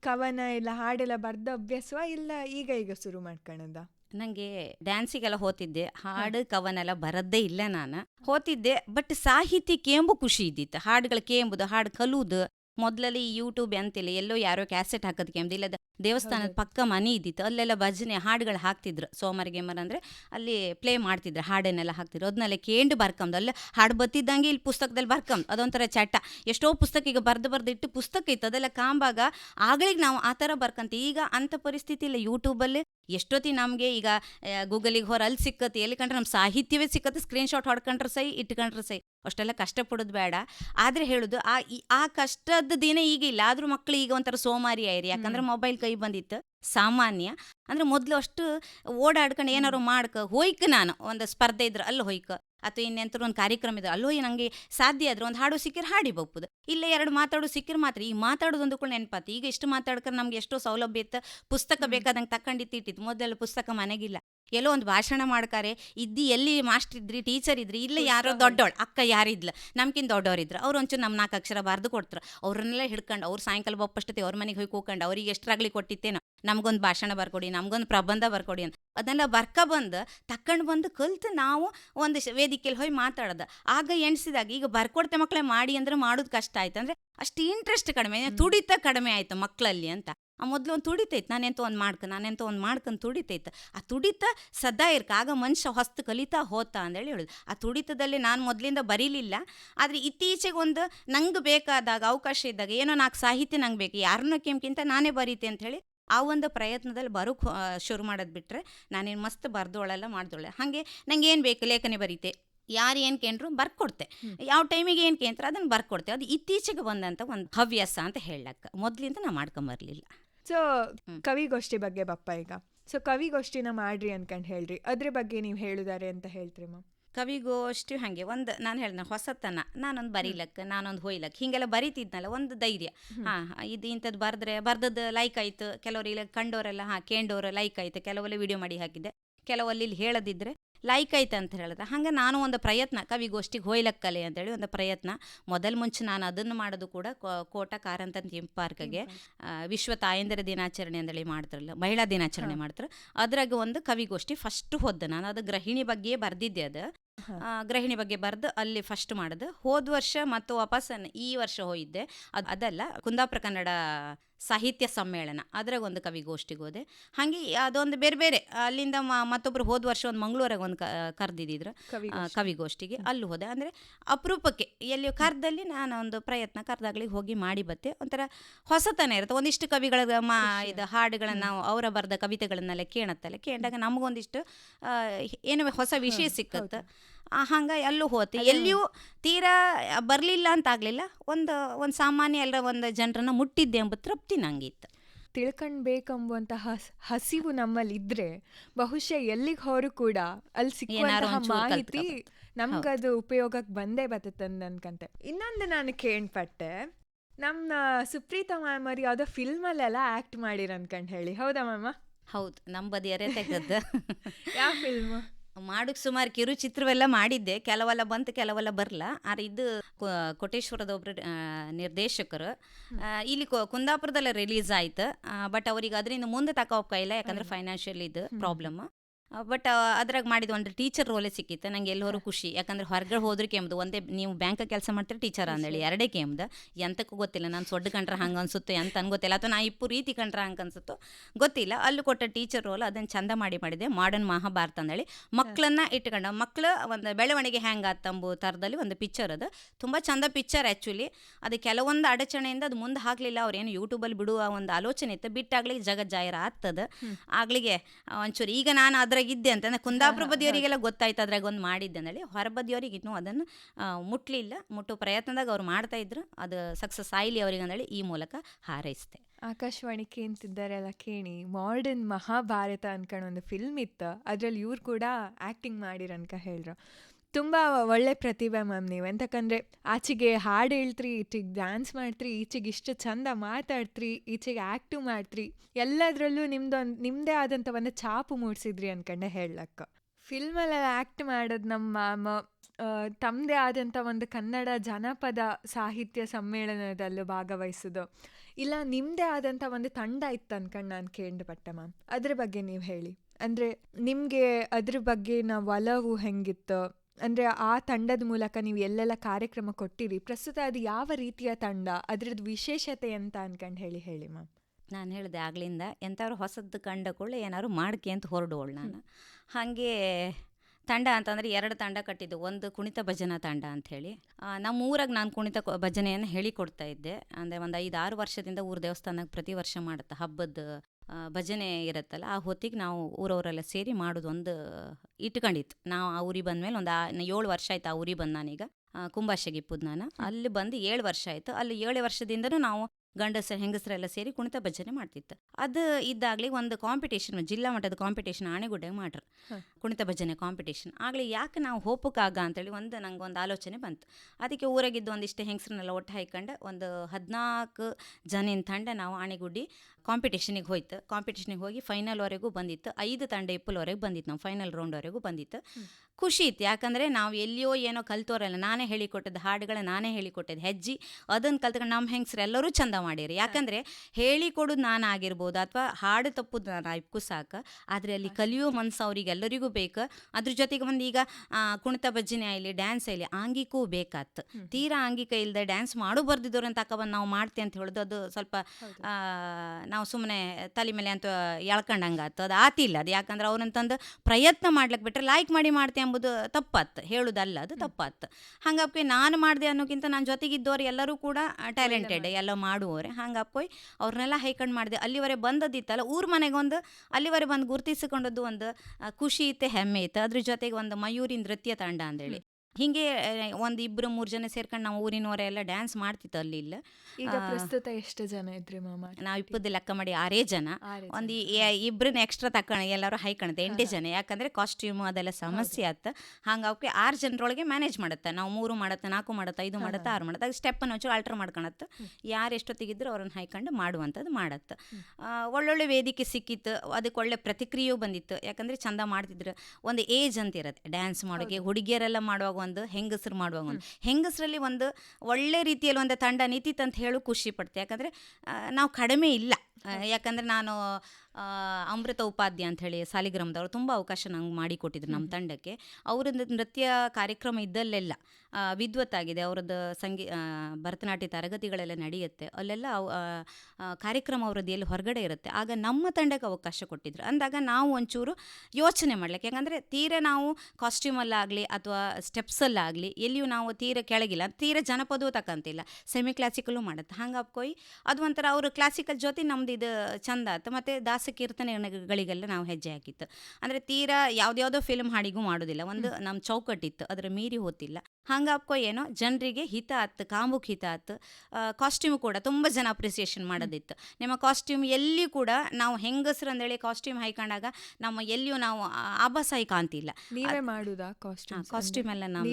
ಕವನ ಇಲ್ಲ ಹಾಡೆಲ್ಲ ಬರ್ದ ಅಭ್ಯಾಸವ ಇಲ್ಲ ಈಗ ಈಗ ಶುರು ಮಾಡ್ಕೊಳದ ನನಗೆ ಡ್ಯಾನ್ಸಿಗೆಲ್ಲ ಹೋತಿದ್ದೆ. ಹಾಡು ಕವನ ಎಲ್ಲ ಬರದ್ದೇ ಇಲ್ಲ ನಾನು. ಹೋತಿದ್ದೆ ಬಟ್ ಸಾಹಿತ್ಯ ಕೇಂಬು ಖುಷಿ ಇದ್ದಿತ್ತು. ಹಾಡುಗಳು ಕೇಂಬುದು ಹಾಡು ಕಲುದು ಮೊದಲಲ್ಲಿ ಯೂಟ್ಯೂಬ್ ಅಂತಿಲ್ಲ ಎಲ್ಲೋ ಯಾರೋ ಕ್ಯಾಸೆಟ್ ಹಾಕೋದಕ್ಕೆ ಕೇಂಬುದು ಇಲ್ಲದ ದೇವಸ್ಥಾನದ. ಪಕ್ಕ ಮನೆ ಇದ್ದಿತ್ತು ಅಲ್ಲೆಲ್ಲ ಭಜನೆ ಹಾಡುಗಳು ಹಾಕ್ತಿದ್ರು. ಸೋಮರ್ ಗೇಮರ್ ಅಂದ್ರೆ ಅಲ್ಲಿ ಪ್ಲೇ ಮಾಡ್ತಿದ್ರು ಹಾಡನ್ನೆಲ್ಲ ಹಾಕ್ತಿದ್ರು. ಅದನ್ನೆಲ್ಲ ಕೇಂಡು ಬರ್ಕೊಂಡು ಅಲ್ಲಿ ಹಾಡು ಬತ್ತಿದ್ದಂಗೆ ಇಲ್ಲಿ ಪುಸ್ತಕದಲ್ಲಿ ಬರ್ಕೊಂಡು ಅದೊಂಥರ ಚಟ. ಎಷ್ಟೋ ಪುಸ್ತಕ ಈಗ ಬರೆದು ಬರ್ದು ಇಟ್ಟು ಪುಸ್ತಕ ಇತ್ತು ಅದೆಲ್ಲ ಕಾಂಬಾಗ ಆಗಳಿಗೆ ನಾವು ಆ ಥರ ಬರ್ಕಂತ. ಈಗ ಅಂಥ ಪರಿಸ್ಥಿತಿ ಇಲ್ಲ. ಯೂಟ್ಯೂಬಲ್ಲಿ ಎಷ್ಟೊತ್ತಿ ನಮಗೆ ಈಗ ಗೂಗಲಿಗೆ ಹೊರ ಅಲ್ಲಿ ಸಿಕ್ಕತ್ತೆ ಎಲ್ಲಿ ಕಂಡ್ರೆ ನಮ್ಮ ಸಾಹಿತ್ಯವೇ ಸಿಕ್ಕತ್ತೆ ಸ್ಕ್ರೀನ್ಶಾಟ್ ಹೊಡ್ಕೊಂಡ್ರೆ ಸೈ ಇಟ್ಕೊಂಡ್ರೆ ಸೈ. ಅಷ್ಟೆಲ್ಲ ಕಷ್ಟಪಡೋದು ಬೇಡ. ಆದರೆ ಹೇಳೋದು ಆ ಈ- ಆ ಕಷ್ಟದ ದಿನ ಈಗ ಇಲ್ಲ. ಆದರೂ ಮಕ್ಕಳು ಈಗ ಒಂಥರ ಸೋಮಾರಿ ಆಯ್ರಿ. ಯಾಕಂದ್ರೆ ಮೊಬೈಲ್ ಕೈ ಬಂದಿತ್ತು. ಸಾಮಾನ್ಯ. ಅಂದ್ರೆ ಮೊದಲು ಅಷ್ಟು ಓಡಾಡ್ಕೊಂಡು ಏನಾರು ಮಾಡ್ಕ ಹೋಯ್ಕ ನಾನು. ಒಂದು ಸ್ಪರ್ಧೆ ಇದ್ರೆ ಅಲ್ಲಿ ಹೋಯ್ಕ. ಅಥವಾ ಇನ್ನೆಂತರ ಒಂದು ಕಾರ್ಯಕ್ರಮ ಇದ್ರೆ ಅಲ್ಲೋ ನಂಗೆ ನನಗೆ ಸಾಧ್ಯ ಆದ್ರೆ ಒಂದು ಹಾಡು ಸಿಕ್ಕಿರೆ ಹಾಡಿ ಬೋಗ್ಬೋದು ಇಲ್ಲ ಎರಡು ಮಾತಾಡೋ ಸಿಕ್ಕಿರೆ ಮಾತ್ರ. ಈ ಮಾತಾಡೋದು ಕೂಡ ನೆನಪಾತು. ಈಗ ಇಷ್ಟು ಮಾತಾಡ್ಕೊಂಡು ನಮ್ಗೆ ಎಷ್ಟೋ ಸೌಲಭ್ಯ ಇತ್ತು. ಪುಸ್ತಕ. ಬೇಕಾದಂಗೆ ತಕೊಂಡಿತ್ತು ಇಟ್ಟಿತ್ತು ಮೊದಲು ಪುಸ್ತಕ ಮನೆಗಿಲ್ಲ. ಎಲ್ಲೋ ಒಂದು ಭಾಷಣ ಮಾಡ್ಕಾರೆ ಇದ್ದು ಎಲ್ಲಿ ಮಾಸ್ಟರ್ ಇದ್ರಿ ಟೀಚರ್ ಇದ್ರಿ ಇಲ್ಲ ಯಾರೋ ದೊಡ್ಡವಳು ಅಕ್ಕ ಯಾರಿದ್ಲ ನಮ್ಗಿಂತ ದೊಡ್ಡವರಿದ್ರು ಅವ್ರು ಒಂಚೂರು ನಮ್ಮ ನಾಲ್ಕು ಅಕ್ಷರ ಬಾರ್ದು ಕೊಡ್ತಾರೆ ಅವ್ರನ್ನೆಲ್ಲ ಹಿಡ್ಕೊಂಡು ಅವ್ರು ಸಾಯಂಕಾಲ ಒಪ್ಪಷ್ಟತಿ ಅವ್ರ ಮನೆಗೆ ಹೋಗಿ ಕೂಕೊಂಡು ಅವ್ರಿಗೆ ಎಷ್ಟರಾಗ್ಲಿ ಕೊಟ್ಟಿತ್ತೇನೋ ನಮಗೊಂದು ಭಾಷಣ ಬರ್ಕೊಡಿ ನಮಗೊಂದು ಪ್ರಬಂಧ ಬರ್ಕೊಡಿ ಅಂತ ಅದನ್ನೆಲ್ಲ ಬರ್ಕ ಬಂದು ತಕ್ಕೊಂಡು ಬಂದು ಕಲ್ತು ನಾವು ಒಂದು ವೇದಿಕೆಯಲ್ಲಿ ಹೋಗಿ ಮಾತಾಡೋದು ಆಗ ಎಣಿಸಿದಾಗ ಈಗ ಬರ್ಕೊಡ್ತೆ ಮಕ್ಕಳೇ ಮಾಡಿ ಅಂದ್ರೆ ಮಾಡೋದು ಕಷ್ಟ ಆಯ್ತು ಅಂದ್ರೆ ಅಷ್ಟು ಇಂಟ್ರೆಸ್ಟ್ ಕಡಿಮೆ. ತುಡಿತ ಕಡಿಮೆ ಆಯಿತು ಮಕ್ಕಳಲ್ಲಿ ಅಂತ ಆ ಮೊದಲು ಒಂದು ತುಡಿತೈತೆ ನಾನೆಂತ ಒಂದು ಮಾಡ್ಕ ನಾನೆಂತ ಒಂದು ಮಾಡ್ಕೊಂಡು ತುಡಿತೈತೆ. ಆ ತುಡಿತ ಸದಾ ಇರ್ಕ ಆಗ ಮನುಷ್ಯ ಹೊಸ್ತು ಕಲಿತಾ ಹೋತ ಅಂದೇಳಿ ಹೇಳೋದು. ಆ ತುಡಿತದಲ್ಲಿ ನಾನು ಮೊದಲಿಂದ ಬರೀಲಿಲ್ಲ ಆದರೆ ಇತ್ತೀಚೆಗೆ ಒಂದು ನಂಗೆ ಬೇಕಾದಾಗ ಅವಕಾಶ ಇದ್ದಾಗ ಏನೋ ನಾಲ್ಕು ಸಾಹಿತ್ಯ ನಂಗೆ ಬೇಕು ಯಾರನ್ನೋ ಕೆಂಪ್ಕಿಂತ ನಾನೇ ಬರೀತೆ ಅಂತ ಹೇಳಿ ಆ ಒಂದು ಪ್ರಯತ್ನದಲ್ಲಿ ಬರೋಕೆ ಶುರು ಮಾಡೋದು ಬಿಟ್ಟರೆ ನಾನೇನು ಮಸ್ತ್ ಬರ್ದೋಳೆಲ್ಲ ಮಾಡ್ದೋಳೆ ಹಾಗೆ ನಂಗೆ ಏನು ಬೇಕು ಲೇಖನೆ ಬರೀತೆ. ಯಾರು ಏನು ಕೇಂದ್ರು ಬರ್ಕೊಡ್ತೆ. ಯಾವ ಟೈಮಿಗೆ ಏನು ಕೇಂದ್ರ ಅದನ್ನು ಬರ್ಕೊಡ್ತೆ. ಅದು ಇತ್ತೀಚೆಗೆ ಬಂದಂಥ ಒಂದು ಹವ್ಯಾಸ ಅಂತ ಹೇಳಕ್ಕೆ ಮೊದಲಿಂದ ನಾ ಮಾಡ್ಕೊಂಬರ್ಲಿಲ್ಲ ಸೊ. ಕವಿಗೋಷ್ಠಿ ಬಗ್ಗೆ ಬಪ್ಪ ಈಗ. ಸೊ ಕವಿಗೋಷ್ಠಿನ ಮಾಡ್ರಿ ಅನ್ಕಂಡು ಹೇಳ್ರಿ. ಅದ್ರ ಬಗ್ಗೆ ನೀವು ಹೇಳುದಾರೆ ಅಂತ ಹೇಳ್ತ್ರಿ ಮ್ಯಾಮ್. ಕವಿಗೋಷ್ಠಿ ಹಾಗೆ. ಒಂದು ನಾನು ಹೇಳಿದೆ ಹೊಸತನ. ನಾನೊಂದು ಬರೀಲಕ್ಕ ನಾನೊಂದು ಹೊಯ್ಲಕ್ಕ. ಹೀಗೆಲ್ಲ ಬರೀತಿದ್ನಲ್ಲ ಒಂದು ಧೈರ್ಯ. ಹಾಂ ಇದು ಇಂಥದ್ದು ಬರೆದ್ರೆ ಬರ್ದದ್ದು ಲೈಕ್ ಆಯಿತು. ಕೆಲವರು ಇಲ್ಲ ಕಂಡವರೆಲ್ಲ ಹಾಂ ಕೇಂಡೋರು ಲೈಕ್ ಆಯ್ತು. ಕೆಲವೆಲ್ಲ ವಿಡಿಯೋ ಮಾಡಿ ಹಾಕಿದ್ದೆ. ಕೆಲವಲ್ಲಿ ಇಲ್ಲಿ ಹೇಳದಿದ್ರೆ ಲೈಕ್ ಐತೆ ಅಂತ ಹೇಳಿದೆ. ಹಾಗೆ ನಾನು ಒಂದು ಪ್ರಯತ್ನ ಕವಿಗೋಷ್ಠಿಗೆ ಹೋಯ್ಲಕ್ಕಲೆ ಅಂತೇಳಿ ಒಂದು ಪ್ರಯತ್ನ. ಮೊದಲ ಮುಂಚೆ ನಾನು ಅದನ್ನು ಮಾಡೋದು ಕೂಡ ಕೋ- ಕೋಟ ಕಾರಂತ ಥೀಮ್ ಪಾರ್ಕ್ಗೆ ವಿಶ್ವ ತಾಯಂದಿರ ದಿನಾಚರಣೆ ಅಂತೇಳಿ ಮಾಡ್ತಾರಲ್ಲ ಮಹಿಳಾ ದಿನಾಚರಣೆ. ಮಾಡ್ತಾರೆ. ಅದ್ರಾಗ ಒಂದು ಕವಿಗೋಷ್ಠಿ ಫಸ್ಟ್ ಹೋದ ನಾನು ಅದು ಗೃಹಿಣಿ ಬಗ್ಗೆ ಬರ್ದಿದ್ದೆ ಅದು. ಗೃಹಿಣಿ ಬಗ್ಗೆ ಬರೆದು ಅಲ್ಲಿ ಫಸ್ಟ್ ಮಾಡಿದೆ. ಹೋದ ವರ್ಷ ಮತ್ತು ವಾಪಸ್ ಈ ವರ್ಷ ಹೋಗಿದ್ದೆ ಅದು ಅದಲ್ಲ ಕುಂದಾಪುರ ಕನ್ನಡ ಸಾಹಿತ್ಯ ಸಮ್ಮೇಳನ ಅದ್ರಾಗ ಒಂದು ಕವಿಗೋಷ್ಠಿಗೆ ಹೋದೆ. ಹಾಗೆ ಅದೊಂದು ಬೇರೆ ಬೇರೆ ಅಲ್ಲಿಂದ ಮತ್ತೊಬ್ಬರು ಮತ್ತೊಬ್ರು ಹೋದ ವರ್ಷ ಒಂದು ಮಂಗಳೂರಾಗ ಒಂದು ಕರೆದಿದ್ದಿದ್ರು ಕವಿ ಕವಿಗೋಷ್ಠಿಗೆ. ಅಲ್ಲಿ ಹೋದೆ. ಅಂದರೆ ಅಪರೂಪಕ್ಕೆ ಎಲ್ಲಿ ಕರ್ದಲ್ಲಿ ನಾನು ಒಂದು ಪ್ರಯತ್ನ ಕರ್ದಾಗ್ಲಿಗೆ ಹೋಗಿ ಮಾಡಿ ಬತ್ತೆ. ಒಂಥರ ಹೊಸತನ ಇರುತ್ತೆ. ಒಂದಿಷ್ಟು ಕವಿಗಳ ಮಾ ಇದು ಹಾಡುಗಳನ್ನು ನಾವು ಅವರ ಬರೆದ ಕವಿತೆಗಳನ್ನೆಲ್ಲ ಕೇಳತ್ತಲ್ಲ. ಕೇಳಿದಾಗ ನಮಗೊಂದಿಷ್ಟು ಏನು ಹೊಸ ವಿಷಯ ಸಿಕ್ಕತ್ತೆ. ಹಂಗ ಎಲ್ಲೂ ಹೋತಿ. ಎಲ್ಲಿಯೂ ತೀರಾ ಬರಲಿಲ್ಲ ಅಂತ ಆಗಲಿಲ್ಲ. ಒಂದು ಒಂದು ಸಾಮಾನ್ಯ ಎಲ್ಲರ ಒಂದು ಜನರನ್ನ ಮುಟ್ಟಿದ್ದೆ ಎಂಬ ತೃಪ್ತಿ ನಂಗಿತ್ತು. ತಿಳ್ಕೊಳ್ಬೇಕೆಂಬುವಂತಹ ಹಸ್- ಹಸಿವು ನಮ್ಮಲ್ಲಿ ಇದ್ರೆ ಬಹುಶಃ ಎಲ್ಲಿಗೆ ಹೋರು ಕೂಡ ಅಲ್ಲಿ ಸಿಕ್ಕುವಂತಹ ಮಾಹಿತಿ. ನಮ್ಗದು ಉಪಯೋಗಕ್ಕೆ ಬಂದೇ ಬರ್ತದೆ ಅನ್ಕಂತೆ. ಇನ್ನೊಂದು ನಾನು ಕೇಳ್ಪಟ್ಟೆ ನಮ್ಮ ಸುಪ್ರೀತಾ ಮ್ಯಾಮ್ ಅವ್ರು ಯಾವುದೋ ಫಿಲ್ಮಲ್ಲೆಲ್ಲ ಆಕ್ಟ್ ಮಾಡಿರ ಅನ್ಕಂಡು ಹೇಳಿ. ಹೌದಾ ಮ್ಯಾಮ? ಹೌದು ನಮ್ಮ ಬದಿಯರೇ ತೆಗೆದ ಯಾವ ಫಿಲ್ಮ್? ಮಾಡೋಕ್ಕೆ ಸುಮಾರು ಕಿರುಚಿತ್ರವೆಲ್ಲ ಮಾಡಿದ್ದೆ. ಕೆಲವೆಲ್ಲ ಬಂತು ಕೆಲವೆಲ್ಲ ಬರಲ್ಲ ಆದ್ರೆ ಇದು ಕೋಟೇಶ್ವರದ ಒಬ್ರು ಆ, ನಿರ್ದೇಶಕರು. ಇಲ್ಲಿ ಕುಂದಾಪುರದಲ್ಲೇ ರಿಲೀಸ್ ಆಯ್ತು. ಬಟ್ ಅವ್ರಿಗೆ ಅದರಿಂದ ಮುಂದೆ ತಗೋಕ ಇಲ್ಲ. ಯಾಕಂದ್ರೆ ಫೈನಾನ್ಷಿಯಲ್ ಇದು ಪ್ರಾಬ್ಲಮ್ ಬಟ್ ಅದ್ರಾಗ ಮಾಡಿದ ಒಂದು ಟೀಚರ್ ರೋಲೇ ಸಿಕ್ಕಿತ್ತು. ನಂಗೆ ಎಲ್ಲರೂ ಖುಷಿ. ಯಾಕಂದ್ರೆ ಹೊರಗಡೆ ಹೋದ್ರೆ ಕೆಮ್ದು. ಒಂದೇ ನೀವು ಬ್ಯಾಂಕ್ ಕೆಲಸ ಮಾಡ್ತೀರಿ ಟೀಚರ್ ಅಂದೇಳಿ ಎರಡೇ ಕೆಮ್ದು. ಎಂತಕ್ಕೂ ಗೊತ್ತಿಲ್ಲ. ನಾನು ಸೊಡ್ಡು ಕಂಡ್ರೆ ಹಂಗೆ ಅನ್ಸುತ್ತೋ ಎಂತ ಅನ್ಗೊತ್ತಿಲ್ಲ ಅಥವಾ ನಾ ಇಪ್ಪು ರೀತಿ ಕಂಡ್ರೆ ಹಂಗೆ ಅನ್ಸುತ್ತೋ ಗೊತ್ತಿಲ್ಲ. ಅಲ್ಲಿ ಕೊಟ್ಟ ಟೀಚರ್ ರೋಲ್ ಅದನ್ನು ಚಂದ ಮಾಡಿ ಮಾಡಿದೆ. ಮಾಡರ್ನ್ ಮಹಾಭಾರತ ಅಂದೇಳಿ ಮಕ್ಕಳನ್ನ ಇಟ್ಕೊಂಡ. ಮಕ್ಕಳು ಒಂದು ಬೆಳವಣಿಗೆ ಹೆಂಗೆ ಆತಂಬು ಥರದಲ್ಲಿ ಒಂದು ಪಿಕ್ಚರ್ ಅದು. ತುಂಬ ಚಂದ ಪಿಕ್ಚರ್ ಆ್ಯಕ್ಚುಲಿ ಅದು ಕೆಲವೊಂದು ಅಡಚಣೆಯಿಂದ ಅದು ಮುಂದೆ ಹಾಕಲಿಲ್ಲ. ಅವ್ರೇನು ಯೂಟ್ಯೂಬಲ್ಲಿ ಬಿಡುವ ಒಂದು ಆಲೋಚನೆ ಇತ್ತು. ಬಿಟ್ಟಾಗ್ಲಿಗೆ ಜಗ ಜಾಹಿರ ಆಗ್ತದ ಆಗ್ಲಿಗೆ ಒಂಚೂರು ಈಗ ನಾನು ಅದ್ರಾಗ ಇದ್ದೆ ಅಂತಂದ್ರೆ ಕುಂದಾಪುರ ಬದಿಯವರಿಗೆಲ್ಲ ಗೊತ್ತಾಯ್ತು ಅದ್ರಾಗ ಒಂದು ಮಾಡಿದ್ದೆ ಅಂದೇಳಿ ಹೊರ ಬದಿಯವರಿಗೆ ಇನ್ನೂ ಅದನ್ನು ಮುಟ್ಲಿಲ್ಲ. ಮುಟ್ಟೋ ಪ್ರಯತ್ನದಾಗ ಅವ್ರು ಮಾಡ್ತಾ ಇದ್ರು. ಅದು ಸಕ್ಸಸ್ ಆಯ್ಲಿ ಅವ್ರಿಗೆ ಅಂದೇಳಿ ಈ ಮೂಲಕ ಹಾರೈಸ್ತೆ ಆಕಾಶವಾಣಿ ಕೇಂತಿದ್ದಾರೆಲ್ಲ ಕೇಳಿ ಮಾಡರ್ನ್ ಮಹಾಭಾರತ ಅನ್ಕೊಂಡು ಒಂದು ಫಿಲ್ಮ್ ಇತ್ತು. ಅದರಲ್ಲಿ ಇವ್ರು ಕೂಡ ಆ್ಯಕ್ಟಿಂಗ್ ಮಾಡಿರ ಅನ್ಕ ಹೇಳ್ರು. ತುಂಬ ಒಳ್ಳೆ ಪ್ರತಿಭೆ ಮ್ಯಾಮ್ ನೀವು. ಎಂತಕಂದ್ರೆ ಆಚೆಗೆ ಹಾಡು ಹೇಳ್ತ್ರಿ, ಈಚೆಗೆ ಡ್ಯಾನ್ಸ್ ಮಾಡ್ತ್ರಿ, ಈಚೆಗೆ ಇಷ್ಟು ಚಂದ ಮಾತಾಡ್ತ್ರಿ, ಈಚೆಗೆ ಆ್ಯಕ್ಟು ಮಾಡ್ತ್ರಿ, ಎಲ್ಲದರಲ್ಲೂ ನಿಮ್ದೊಂದು ನಿಮ್ಮದೇ ಆದಂಥ ಒಂದು ಛಾಪು ಮೂಡಿಸಿದ್ರಿ ಅನ್ಕಂಡೆ ಹೇಳಕ್ಕ ಫಿಲ್ಮಲ್ಲೆಲ್ಲ ಆ್ಯಕ್ಟ್ ಮಾಡೋದು ನಮ್ಮ ಮ್ಯಾಮ್ ತಮ್ಮದೇ ಆದಂಥ ಒಂದು ಕನ್ನಡ ಜನಪದ ಸಾಹಿತ್ಯ ಸಮ್ಮೇಳನದಲ್ಲೂ ಭಾಗವಹಿಸೋದು. ಇಲ್ಲ ನಿಮ್ಮದೇ ಆದಂಥ ಒಂದು ತಂಡ ಇತ್ತು ಅನ್ಕಂಡು ನಾನು ಕೇಳ್ಪಟ್ಟೆ ಮ್ಯಾಮ್. ಅದ್ರ ಬಗ್ಗೆ ನೀವು ಹೇಳಿ. ಅಂದರೆ ನಿಮಗೆ ಅದ್ರ ಬಗ್ಗೆ ನಾವು ಒಲವು ಹೆಂಗಿತ್ತು? ಅಂದರೆ ಆ ತಂಡದ ಮೂಲಕ ನೀವು ಎಲ್ಲೆಲ್ಲ ಕಾರ್ಯಕ್ರಮ ಕೊಟ್ಟಿರಿ ಪ್ರಸ್ತುತ ಅದು ಯಾವ ರೀತಿಯ ತಂಡ ಅದರದ್ದು ವಿಶೇಷತೆ ಅಂತ ಅನ್ಕಂಡು ಹೇಳಿ ಹೇಳಿ ಮ್ಯಾಮ್. ನಾನು ಹೇಳಿದೆ ಆಗ್ಲಿಂದ ಎಂಥವ್ರು ಹೊಸದು ಕಂಡ ಕೂಡ ಏನಾದ್ರು ಮಾಡ್ಕೆ ಅಂತ ಹೊರಡೋಳು ನಾನು. ಹಾಗೆ ತಂಡ ಅಂತಂದರೆ ಎರಡು ತಂಡ ಕಟ್ಟಿದ್ದು ಒಂದು ಕುಣಿತ ಭಜನಾ ತಂಡ ಅಂಥೇಳಿ ನಮ್ಮ ಊರಾಗ ನಾನು ಕುಣಿತ ಭಜನೆಯನ್ನು ಹೇಳಿಕೊಡ್ತಾ ಇದ್ದೆ. ಅಂದರೆ ಒಂದು ಐದು ಆರು ವರ್ಷದಿಂದ ಊರು ದೇವಸ್ಥಾನಕ್ಕೆ ಪ್ರತಿ ವರ್ಷ ಮಾಡುತ್ತೆ ಹಬ್ಬದ ಭಜನೆ ಇರುತ್ತಲ್ಲ ಆ ಹೊತ್ತಿಗೆ ನಾವು ಊರವರೆಲ್ಲ ಸೇರಿ ಮಾಡೋದು ಒಂದು ಇಟ್ಕೊಂಡಿತ್ತು. ನಾವು ಆ ಊರಿಗೆ ಬಂದಮೇಲೆ ಒಂದು ಏಳು ವರ್ಷ ಆಯ್ತು ಆ ಊರಿಗೆ ಬಂದು ನಾನೀಗ. ಆ, ಕುಂಬಾಶೆಗೆ ಇಪ್ಪುದು ನಾನು. ಅಲ್ಲಿ ಬಂದು ಏಳು ವರ್ಷ ಆಯಿತು. ಅಲ್ಲಿ ಏಳು ವರ್ಷದಿಂದನೂ ನಾವು ಗಂಡಸ ಹೆಂಗಸರೆಲ್ಲ ಸೇರಿ ಕುಣಿತ ಭಜನೆ ಮಾಡ್ತಿತ್ತು. ಅದು ಇದ್ದಾಗಲಿ ಒಂದು ಕಾಂಪಿಟೇಷನ್ ಜಿಲ್ಲಾ ಮಟ್ಟದ ಕಾಂಪಿಟೇಷನ್ ಆಣೆಗುಡ್ಡೆ ಮಾಡ್ರ. ಕುಣಿತ ಭಜನೆ ಕಾಂಪಿಟೇಷನ್ ಆಗಲಿ ಯಾಕೆ ನಾವು ಹೋಪಕ್ಕಾಗ ಅಂತೇಳಿ ಒಂದು ನಂಗೆ ಒಂದು ಆಲೋಚನೆ ಬಂತು. ಅದಕ್ಕೆ ಊರಾಗಿದ್ದು ಒಂದಿಷ್ಟು ಹೆಂಗಸ್ರನ್ನೆಲ್ಲ ಒಟ್ಟು ಹಾಯ್ಕೊಂಡು ಒಂದು ಹದಿನಾಲ್ಕು ಜನಿನ ತಂಡ ನಾವು ಆಣೆಗುಡ್ಡಿ ಕಾಂಪಿಟೇಷನಿಗೆ ಹೋಯ್ತು. ಕಾಂಪಿಟೇಷನಿಗೆ ಹೋಗಿ ಫೈನಲ್ವರೆಗೂ ಬಂದಿತ್ತು. ಐದು ತಂಡ ಇಪ್ಪಲ್ವರೆಗೂ ಬಂದಿತ್ತು ನಾವು ಫೈನಲ್ ರೌಂಡ್ವರೆಗೂ ಬಂದಿತ್ತು. ಖುಷಿ ಇತ್ತು. ಯಾಕಂದರೆ ನಾವು ಎಲ್ಲಿಯೋ ಏನೋ ಕಲ್ತೋರಲ್ಲ ನಾನೇ ಹೇಳಿಕೊಟ್ಟದ್ದು ಹಾಡುಗಳ ನಾನೇ ಹೇಳಿಕೊಟ್ಟದ್ದು ಹೆಜ್ಜಿ. ಅದನ್ನು ಕಲ್ತ್ಕೊಂಡು ನಮ್ಮ ಹೆಂಗಸ್ರು ಎಲ್ಲರೂ ಚಂದ ಮಾಡಿರಿ. ಯಾಕಂದರೆ ಹೇಳಿಕೊಡೋದು ನಾನು ಆಗಿರ್ಬೋದು ಅಥವಾ ಹಾಡು ತಪ್ಪುದು ನಾನು ಆಯ್ಕು ಸಾಕು. ಆದರೆ ಅಲ್ಲಿ ಕಲಿಯೋ ಮನಸ್ಸು ಅವ್ರಿಗೆ ಎಲ್ಲರಿಗೂ ಬೇಕು. ಅದ್ರ ಜೊತೆಗೆ ಒಂದು ಈಗ ಕುಣಿತ ಭಜನೆ ಆಗಲಿ ಡ್ಯಾನ್ಸ್ ಆಗಲಿ ಆಂಗಿಕೂ ಬೇಕಾತ್. ತೀರಾ ಆಂಗಿಕ ಇಲ್ಲದೆ ಡ್ಯಾನ್ಸ್ ಮಾಡು ಬರ್ದಿದ್ದವ್ರು ಅಂತ ಬಂದು ನಾವು ಮಾಡ್ತೀವಿ ಅಂತ ಹೇಳೋದು ಅದು ಸ್ವಲ್ಪ ನಾವು ಸುಮ್ಮನೆ ತಲೆ ಮೇಲೆ ಅಂತ ಎಳ್ಕೊಂಡಂಗಾತು. ಅದು ಆತಿಲ್ಲ ಅದು ಯಾಕಂದ್ರೆ ಅವ್ರಂತಂದು ಪ್ರಯತ್ನ ಮಾಡ್ಲಿಕ್ಕೆ ಬಿಟ್ರೆ ಲೈಕ್ ಮಾಡಿ ಮಾಡ್ತೆ ಎಂಬುದು ತಪ್ಪತ್ತು ಹೇಳುದಲ್ಲ ಅದು ತಪ್ಪತ್ತು ಹಂಗಾಗಿ ನಾನು ಮಾಡಿದೆ ಅನ್ನೋಕ್ಕಿಂತ ನನ್ನ ಜೊತೆಗಿದ್ದವ್ರು ಎಲ್ಲರೂ ಕೂಡ ಟ್ಯಾಲೆಂಟೆಡ್ ಎಲ್ಲ ಮಾಡುವವ್ರೆ ಅಪ್ಪೋಯ್ ಅವ್ರನ್ನೆಲ್ಲ ಹೈಕಂಡ್ ಮಾಡಿದೆ. ಅಲ್ಲಿವರೆ ಬಂದದ್ದಿತ್ತಲ್ಲ ಊರ ಮನೆಗೊಂದು ಅಲ್ಲಿವರೆ ಬಂದು ಗುರುತಿಸಿಕೊಂಡದ್ದು ಒಂದು ಖುಷಿ ಇತ್ತು, ಹೆಮ್ಮೆ ಇತ್ತು. ಅದ್ರ ಜೊತೆಗೆ ಒಂದು ಮಯೂರಿ ನೃತ್ಯ ತಂಡ ಅಂದೇಳಿ ಹಿಂಗೆ ಒಂದು ಇಬ್ಬರು ಮೂರು ಜನ ಸೇರ್ಕೊಂಡು ನಾವು ಊರಿನವರೆಲ್ಲ ಡ್ಯಾನ್ಸ್ ಮಾಡ್ತಿತ್ತು ಅಲ್ಲಿ ಇಲ್ಲ. ಈಗ ಪ್ರಸ್ತುತ ಎಷ್ಟು ಜನ ಇದ್ರಿ ಮಾಮ? ನಾವು ಇಪ್ಪತ್ತು ಲೆಕ್ಕ ಮಾಡಿ ಆರೇ ಜನ. ಒಂದು ಇಬ್ಬರನ್ನ ಎಕ್ಸ್ಟ್ರಾ ತಕೊಂಡು ಎಲ್ಲರೂ ಹೈಕಣತೆ ಎಂಟೇ ಜನ. ಯಾಕಂದ್ರೆ ಕಾಸ್ಟ್ಯೂಮ್ ಅದೆಲ್ಲ ಸಮಸ್ಯೆ ಆತ. ಹಂಗೆ ಅವಕ್ಕೆ ಆರು ಜನರೊಳಗೆ ಮ್ಯಾನೇಜ್ ಮಾಡುತ್ತೆ. ನಾವು ಮೂರು ಮಾಡುತ್ತೆ ನಾಲ್ಕು ಮಾಡತ್ತೆ ಐದು ಮಾಡುತ್ತೆ ಆರು ಮಾಡುತ್ತೆ. ಸ್ಟೆಪ್ ಸ್ಟೆಪ್ಪನ್ನು ಒಂಚೂರು ಆಲ್ಟರ್ ಮಾಡ್ಕೊಳತ್ತೆ ಯಾರು ಎಷ್ಟೊತ್ತಿಗಿದ್ರು ಅವ್ರನ್ನ ಹೈಕೊಂಡು ಮಾಡುವಂಥದ್ದು ಮಾಡತ್ತೆ. ಒಳ್ಳೊಳ್ಳೆ ವೇದಿಕೆ ಸಿಕ್ಕಿತ್ತು. ಅದಕ್ಕೆ ಒಳ್ಳೆ ಪ್ರತಿಕ್ರಿಯೆಯೂ ಬಂದಿತ್ತು. ಯಾಕಂದ್ರೆ ಚಂದ ಮಾಡ್ತಿದ್ರು. ಒಂದು ಏಜ್ ಅಂತ ಇರುತ್ತೆ ಡ್ಯಾನ್ಸ್ ಮಾಡೋಕೆ ಹುಡುಗಿಯರೆಲ್ಲ ಮಾಡುವಾಗ ಒಂದು ಹೆಂಗಸರು ಮಾಡುವಾಗ ಒಂದು. ಹೆಂಗಸರಲ್ಲಿ ಒಂದು ಒಳ್ಳೆ ರೀತಿಯಲ್ಲಿ ಒಂದು ತಂಡ ನಿಂತಿತ್ತು ಅಂತ ಹೇಳು ಖುಷಿ ಪಡ್ತೆ. ಯಾಕಂದ್ರೆ ನಾವು ಕಡಿಮೆ ಇಲ್ಲ. ಯಾಕಂದ್ರೆ ನಾನು ಅಮೃತ ಉಪಾಧ್ಯ ಅಂತ ಹೇಳಿ ಸಾಲಿಗ್ರಾಮದವರು ತುಂಬ ಅವಕಾಶ ನಂಗೆ ಮಾಡಿಕೊಟ್ಟಿದ್ರು ನಮ್ಮ ತಂಡಕ್ಕೆ. ಅವರದ್ದು ನೃತ್ಯ ಕಾರ್ಯಕ್ರಮ ಇದ್ದಲ್ಲೆಲ್ಲ ವಿದ್ವತ್ ವಿದ್ವತ್ತಾಗಿದೆ ಅವರದ್ದು ಸಂಗೀ ಭರತನಾಟ್ಯ ತರಗತಿಗಳೆಲ್ಲ ನಡೆಯುತ್ತೆ ಅಲ್ಲೆಲ್ಲ ಕಾರ್ಯಕ್ರಮ ಅವರದ್ದು ಎಲ್ಲಿ ಹೊರಗಡೆ ಇರುತ್ತೆ ಆಗ ನಮ್ಮ ತಂಡಕ್ಕೆ ಅವಕಾಶ ಕೊಟ್ಟಿದ್ರು. ಅಂದಾಗ ನಾವು ಒಂಚೂರು ಯೋಚನೆ ಮಾಡ್ಲಿಕ್ಕೆ ಯಾಕಂದರೆ ತೀರ ನಾವು ಕಾಸ್ಟ್ಯೂಮಲ್ಲಾಗಲಿ ಅಥವಾ ಸ್ಟೆಪ್ಸಲ್ಲಾಗಲಿ ಎಲ್ಲಿಯೂ ನಾವು ತೀರ ಕೆಳಗಿಲ್ಲ ತೀರ ಜನಪದವೂ ತಕ್ಕಂತಿಲ್ಲ ಸೆಮಿ ಕ್ಲಾಸಿಕಲ್ಲೂ ಮಾಡುತ್ತೆ. ಹಂಗೆ ಅಪ್ಕೊಯ್ ಅದು ಒಂಥರ ಅವರು ಕ್ಲಾಸಿಕಲ್ ಜೊತೆ ನಮ್ದು ಇದು ಚಂದ ಆಯ್ತು. ಮತ್ತು ದಾಸ ಕೀರ್ತನೆಗಳಿಗೆಲ್ಲ ನಾವು ಹೆಜ್ಜೆ ಹಾಕಿತ್ತು. ಅಂದರೆ ತೀರಾ ಯಾವುದ್ಯಾವುದೋ ಫಿಲ್ಮ್ ಹಾಡಿಗೂ ಮಾಡೋದಿಲ್ಲ. ಒಂದು ನಮ್ಮ ಚೌಕಟ್ಟಿತ್ತು. ಅದರ ಮೀರಿ ಹೋತಿಲ್ಲ. ಹಂಗೆ ಅಪ್ಕೊ ಏನೋ ಜನರಿಗೆ ಹಿತ ಆತು ಕಾಂಬುಕ್ ಹಿತ ಆತು. ಕಾಸ್ಟ್ಯೂಮ್ ಕೂಡ ತುಂಬ ಜನ ಅಪ್ರಿಸಿಯೇಷನ್ ಮಾಡೋದಿತ್ತು. ನಿಮ್ಮ ಕಾಸ್ಟ್ಯೂಮ್ ಎಲ್ಲಿ ಕೂಡ ನಾವು ಹೆಂಗಸ್ರು ಅಂದೇಳಿ ಕಾಸ್ಟ್ಯೂಮ್ ಹಾಕೊಂಡಾಗ ನಮ್ಮ ಎಲ್ಲಿಯೂ ನಾವು ಆಭಾಸ ಆಭಾಸಾಯಿ ಕಾಣ್ತಿಲ್ಲ. ನೀವೇ ಮಾಡುದಾ ಕಾಸ್ಟ್ಯೂಮ್ ಕಾಸ್ಟ್ಯೂಮ್ ಎಲ್ಲ ನಾವು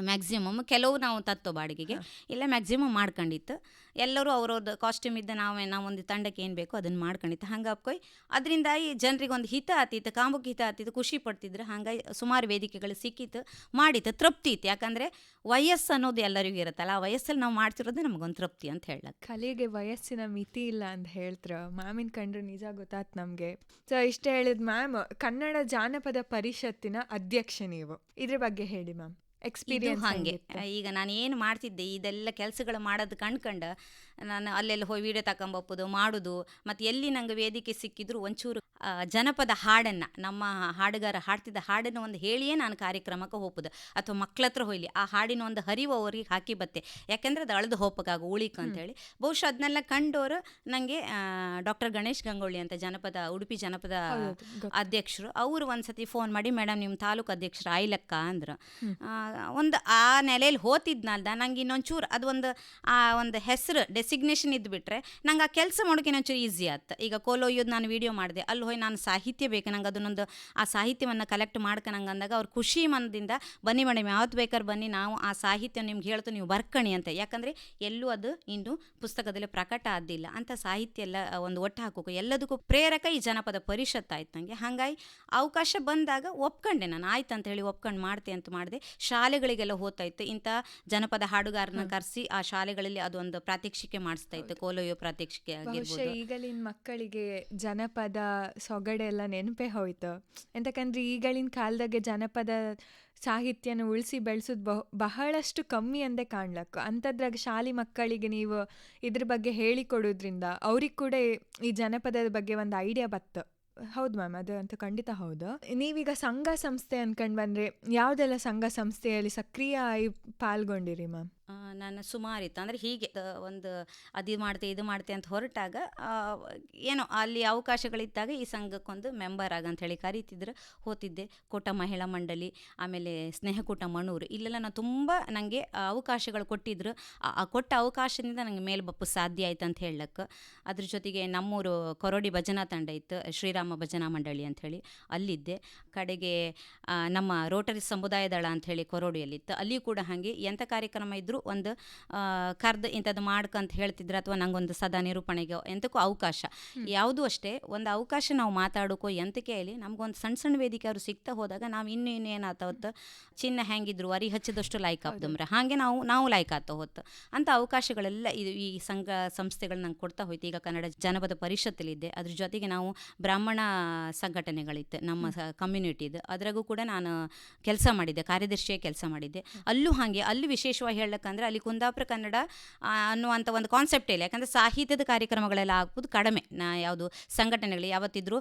ಮ್ಯಾಕ್ಸಿಮಮ್ ಕೆಲವು ನಾವು ತತ್ತೋ ಬಾಡಿಗೆಗೆ. ಇಲ್ಲ ಮ್ಯಾಕ್ಸಿಮಮ್ ಮಾಡ್ಕೊಂಡಿತ್ತು. ಎಲ್ಲರೂ ಅವ್ರವ್ರದ್ದು ಕಾಸ್ಟ್ಯೂಮ್ ಇದ್ದ ನಾವೇ ನಾವೊಂದು ತಂಡಕ್ಕೆ ಏನು ಬೇಕೋ ಅದನ್ನು ಮಾಡ್ಕೊಂಡಿತ್ತು. ಹಂಗೆ ಅಪ್ಕೊಯ್ ಅದರಿಂದಾಗಿ ಜನರಿಗೆ ಒಂದು ಹಿತ ಆತಿತ್ತು ಕಾಂಬುಕ್ ಹಿತ ಆತಿತ್ತು ಖುಷಿ ಪಡ್ತಿದ್ರು. ಹಂಗಾಗಿ ಸುಮಾರು ವೇದಿಕೆಗಳು ಸಿಕ್ಕಿತ್ತು ಮಾಡಿತ್ತು. ತೃಪ್ತಿ ಇತ್ತು. ಯಾಕಂದರೆ ವಯಸ್ಸು ಅನ್ನೋದು ಎಲ್ಲರಿಗೂ ಇರುತ್ತಲ್ಲ ಆ ವಯಸ್ಸಲ್ಲಿ ನಾವು ಮಾಡ್ತಿರೋದೇ ನಮಗೊಂದು ತೃಪ್ತಿ ಅಂತ ಹೇಳಕ್ಕೆ ಕಲೆಗೆ ವಯಸ್ಸಿನ ಮಿತಿ ಇಲ್ಲ ಅಂತ ಹೇಳ್ತ್ರ. ಮ್ಯಾಮಿನ ಕಂಡ್ರೆ ನಿಜ ಗೊತ್ತಾತ್ ನಮಗೆ. ಸೊ ಇಷ್ಟ ಹೇಳಿದ್ ಮ್ಯಾಮ್ ಕನ್ನಡ ಜಾನಪದ ಪರಿಷತ್ತಿನ ಅಧ್ಯಕ್ಷ ನೀವು. ಇದ್ರ ಬಗ್ಗೆ ಹೇಳಿ ಮ್ಯಾಮ್. ಎಕ್ಸ್ಪೀರಿಯನ್ಸ್ ಹಾಗೆ. ಈಗ ನಾನು ಏನು ಮಾಡ್ತಿದ್ದೆ ಇದೆಲ್ಲ ಕೆಲಸಗಳು ಮಾಡೋದು ಕಂಡ್ಕಂಡು ನಾನು ಅಲ್ಲೆಲ್ಲ ಹೋಗಿ ವೀಡಿಯೋ ತಗೊಂಬಪ್ಪದು ಮಾಡೋದು. ಮತ್ತು ಎಲ್ಲಿ ನಂಗೆ ವೇದಿಕೆ ಸಿಕ್ಕಿದ್ರು ಒಂಚೂರು ಜನಪದ ಹಾಡನ್ನು ನಮ್ಮ ಹಾಡುಗಾರ ಹಾಡ್ತಿದ್ದ ಹಾಡನ್ನು ಒಂದು ಹೇಳಿಯೇ ನಾನು ಕಾರ್ಯಕ್ರಮಕ್ಕೆ ಹೋಗ್ಬೋದು ಅಥವಾ ಮಕ್ಳ ಹತ್ರ ಹೋಯ್ಲಿ ಆ ಹಾಡಿನ ಒಂದು ಹರಿವು ಅವ್ರಿಗೆ ಹಾಕಿ ಬತ್ತೆ. ಯಾಕೆಂದ್ರೆ ಅದು ಅಳ್ದು ಹೋಪಕ್ಕಾಗ ಅಂತ ಅಂತೇಳಿ. ಬಹುಶಃ ಅದನ್ನೆಲ್ಲ ಕಂಡವರು ನನಗೆ ಡಾಕ್ಟರ್ ಗಣೇಶ್ ಗಂಗೊಳ್ಳಿ ಅಂತ ಜನಪದ ಉಡುಪಿ ಜನಪದ ಅಧ್ಯಕ್ಷರು ಅವರು ಒಂದ್ಸತಿ ಫೋನ್ ಮಾಡಿ ಮೇಡಮ್ ನಿಮ್ಮ ತಾಲೂಕು ಅಧ್ಯಕ್ಷರು ಆಯ್ಲಕ್ಕ ಅಂದ್ರು. ಒಂದು ಆ ನೆಲೆಯಲ್ಲಿ ಹೋತಿದ್ನಲ್ದ ನಂಗೆ ಇನ್ನೊಂಚೂರು ಅದು ಒಂದು ಆ ಒಂದು ಹೆಸರು ಡೆಸಿಗ್ನೇಷನ್ ಇದ್ಬಿಟ್ರೆ ನಂಗೆ ಆ ಕೆಲಸ ಮಾಡೋಕೆ ಇನ್ನೊಂಚೂರು ಈಸಿ ಆಯ್ತು ಈಗ ಕೋಲೊಯ್ಯೋದು ನಾನು ವಿಡಿಯೋ ಮಾಡಿದೆ. ಅಲ್ಲಿ ಹೋಯ್ ನಾನು ಸಾಹಿತ್ಯ ಬೇಕು. ನಂಗೆ ಅದನ್ನೊಂದು ಆ ಸಾಹಿತ್ಯವನ್ನು ಕಲೆಕ್ಟ್ ಮಾಡ್ಕೊಳಂಗೆ ಅಂದಾಗ ಅವ್ರು ಖುಷಿ ಮನದಿಂದ ಬನ್ನಿ ಮೇಡಮ್ ಯಾವತ್ತು ಬೇಕಾದ್ರೆ ಬನ್ನಿ ನಾವು ಆ ಸಾಹಿತ್ಯ ನಿಮ್ಗೆ ಹೇಳ್ತು ನೀವು ಬರ್ಕಣಿ ಅಂತ. ಯಾಕಂದರೆ ಎಲ್ಲೂ ಅದು ಇನ್ನು ಪುಸ್ತಕದಲ್ಲಿ ಪ್ರಕಟ ಆದಿಲ್ಲ ಅಂತ ಸಾಹಿತ್ಯ ಎಲ್ಲ ಒಂದು ಒಟ್ಟು ಹಾಕೋಕು. ಎಲ್ಲದಕ್ಕೂ ಪ್ರೇರಕ ಈ ಜನಪದ ಪರಿಷತ್ ಆಯ್ತು ನನಗೆ ಹಾಗಾಗಿ ಅವಕಾಶ ಬಂದಾಗ ಒಪ್ಕೊಂಡೆ ನಾನು. ಆಯ್ತು ಅಂತ ಹೇಳಿ ಒಪ್ಕೊಂಡು ಮಾಡ್ತೆ ಅಂತ ಮಾಡಿದೆ. ಶಾಲೆಗಳಿಗೆಲ್ಲ ಹೋಗ್ತಾ ಇತ್ತು. ಇಂಥ ಜನಪದ ಹಾಡುಗಾರನ ಕರೆಸಿ ಆ ಶಾಲೆಗಳಲ್ಲಿ ಅದೊಂದು ಪ್ರಾತ್ಯಕ್ಷಿಕೆ ಮಾಡಿಸ್ತಾ ಇತ್ತು ಕೋಲೊಯ್ಯೋ ಪ್ರಾತ್ಯಕ್ಷಿಕೆ ಆಗಿರ್ಬೋದು. ಈಗಲಿನ ಮಕ್ಕಳಿಗೆ ಜನಪದ ಸೊಗಡೆ ಎಲ್ಲ ನೆನಪೇ ಹೋಯ್ತು. ಎಂತಕಂದ್ರೆ ಈಗಳಿನ ಕಾಲದಾಗೆ ಜನಪದ ಸಾಹಿತ್ಯನ ಉಳಿಸಿ ಬೆಳೆಸೋದು ಬಹು ಬಹಳಷ್ಟು ಕಮ್ಮಿ ಅಂದೇ ಕಾಣ್ಲಕ್ಕ. ಅಂಥದ್ರಾಗ ಶಾಲಿ ಮಕ್ಕಳಿಗೆ ನೀವು ಇದ್ರ ಬಗ್ಗೆ ಹೇಳಿಕೊಡೋದ್ರಿಂದ ಅವ್ರಿಗೆ ಕೂಡ ಈ ಜನಪದದ ಬಗ್ಗೆ ಒಂದು ಐಡಿಯಾ ಬತ್ತು. ಹೌದು ಮ್ಯಾಮ್ ಅದು ಅಂತ ಖಂಡಿತ ಹೌದು. ನೀವೀಗ ಸಂಘ ಸಂಸ್ಥೆ ಅನ್ಕೊಂಡು ಬಂದರೆ ಯಾವುದೆಲ್ಲ ಸಂಘ ಸಂಸ್ಥೆಯಲ್ಲಿ ಸಕ್ರಿಯ ಆಗಿ ಪಾಲ್ಗೊಂಡಿರಿ ಮ್ಯಾಮ್? ನಾನು ಸುಮಾರಿತ್ತು. ಅಂದರೆ ಹೀಗೆ ಒಂದು ಅದು ಮಾಡ್ತೆ, ಇದು ಮಾಡ್ತೆ ಅಂತ ಹೊರಟಾಗ ಏನೋ ಅಲ್ಲಿ ಅವಕಾಶಗಳಿದ್ದಾಗ ಈ ಸಂಘಕ್ಕೊಂದು ಮೆಂಬರ್ ಆಗ ಅಂತ ಹೇಳಿ ಕರೀತಿದ್ರು, ಹೋತಿದ್ದೆ. ಕೋಟ ಮಹಿಳಾ ಮಂಡಳಿ, ಆಮೇಲೆ ಸ್ನೇಹಕೂಟ ಮಣೂರು ಇಲ್ಲೆಲ್ಲ ನಾನು ತುಂಬ ನನಗೆ ಅವಕಾಶಗಳು ಕೊಟ್ಟಿದ್ರು. ಆ ಕೊಟ್ಟ ಅವಕಾಶದಿಂದ ನನಗೆ ಮೇಲೆ ಬಪ್ಪು ಸಾಧ್ಯ ಆಯ್ತು ಅಂತ ಹೇಳಕ್ಕೆ ಅದ್ರ ಜೊತೆಗೆ ನಮ್ಮೂರು ಕೊರೋಡಿ ಭಜನಾ ತಂಡ ಇತ್ತು, ಶ್ರೀರಾಮ ಭಜನಾ ಮಂಡಳಿ ಅಂಥೇಳಿ ಅಲ್ಲಿದ್ದೆ. ಕಡೆಗೆ ನಮ್ಮ ರೋಟರಿ ಸಮುದಾಯದಳ ಅಂಥೇಳಿ ಕೊರೋಡಿಯಲ್ಲಿತ್ತು. ಅಲ್ಲಿ ಕೂಡ ಹಾಗೆ ಎಂಥ ಕಾರ್ಯಕ್ರಮ ಇದ್ದರೂ ಒಂದು ಕರ್ದು ಇಂಥದ್ದು ಮಾಡ್ಕಂತ ಹೇಳ್ತಿದ್ರು ಅಥವಾ ನಂಗೊಂದು ಸದಾ ನಿರೂಪಣೆಗೆ ಎಂತಕ್ಕೂ ಅವಕಾಶ. ಯಾವುದೂ ಅಷ್ಟೇ ಒಂದು ಅವಕಾಶ ನಾವು ಮಾತಾಡೋಕೋ ಎಂತಕ್ಕೆ ಹೇಳಿ ನಮಗೊಂದು ಸಣ್ಣ ಸಣ್ಣ ವೇದಿಕೆ ಅವರು ಸಿಗ್ತಾ ಹೋದಾಗ ನಾವು ಇನ್ನೂ ಇನ್ನೂ ಏನಾಗ್ತಾವತ್ತು ಚಿನ್ನ ಹೆಂಗಿದ್ರು ಅರಿ ಹಚ್ಚಿದಷ್ಟು ಲೈಕ್ ಆಗ್ತಮ್ರೆ ಹಾಗೆ ನಾವು ನಾವು ಲೈಕ್ ಆಗ್ತಾ ಹೋತ್ತು. ಅಂಥ ಅವಕಾಶಗಳೆಲ್ಲ ಇದು ಈ ಸಂಘ ಸಂಸ್ಥೆಗಳು ನಂಗೆ ಕೊಡ್ತಾ ಹೋಯ್ತು. ಈಗ ಕನ್ನಡ ಜನಪದ ಪರಿಷತ್ತಲ್ಲಿದ್ದೆ. ಅದ್ರ ಜೊತೆಗೆ ನಾವು ಬ್ರಾಹ್ಮಣ ಸಂಘಟನೆಗಳಿತ್ತು ನಮ್ಮ ಕಮ್ಯುನಿಟಿದು ಅದ್ರಾಗೂ ಕೂಡ ನಾನು ಕೆಲಸ ಮಾಡಿದ್ದೆ ಕಾರ್ಯದರ್ಶಿಯಾಗಿ ಕೆಲಸ ಮಾಡಿದ್ದೆ. ಅಲ್ಲೂ ಹಾಗೆ ಅಲ್ಲಿ ವಿಶೇಷವಾಗಿ ಹೇಳಕ್ಕಂದ್ರೆ ಅಲ್ಲಿ ಕುಂದಾಪುರ ಕನ್ನಡ ಅನ್ನುವಂಥ ಒಂದು ಕಾನ್ಸೆಪ್ಟ್ ಇಲ್ಲ. ಯಾಕಂದರೆ ಸಾಹಿತ್ಯದ ಕಾರ್ಯಕ್ರಮಗಳೆಲ್ಲ ಆಗ್ಬೋದು ಕಡಿಮೆ. ನಾ ಯಾವುದು ಸಂಘಟನೆಗಳು ಯಾವತ್ತಿದ್ರೂ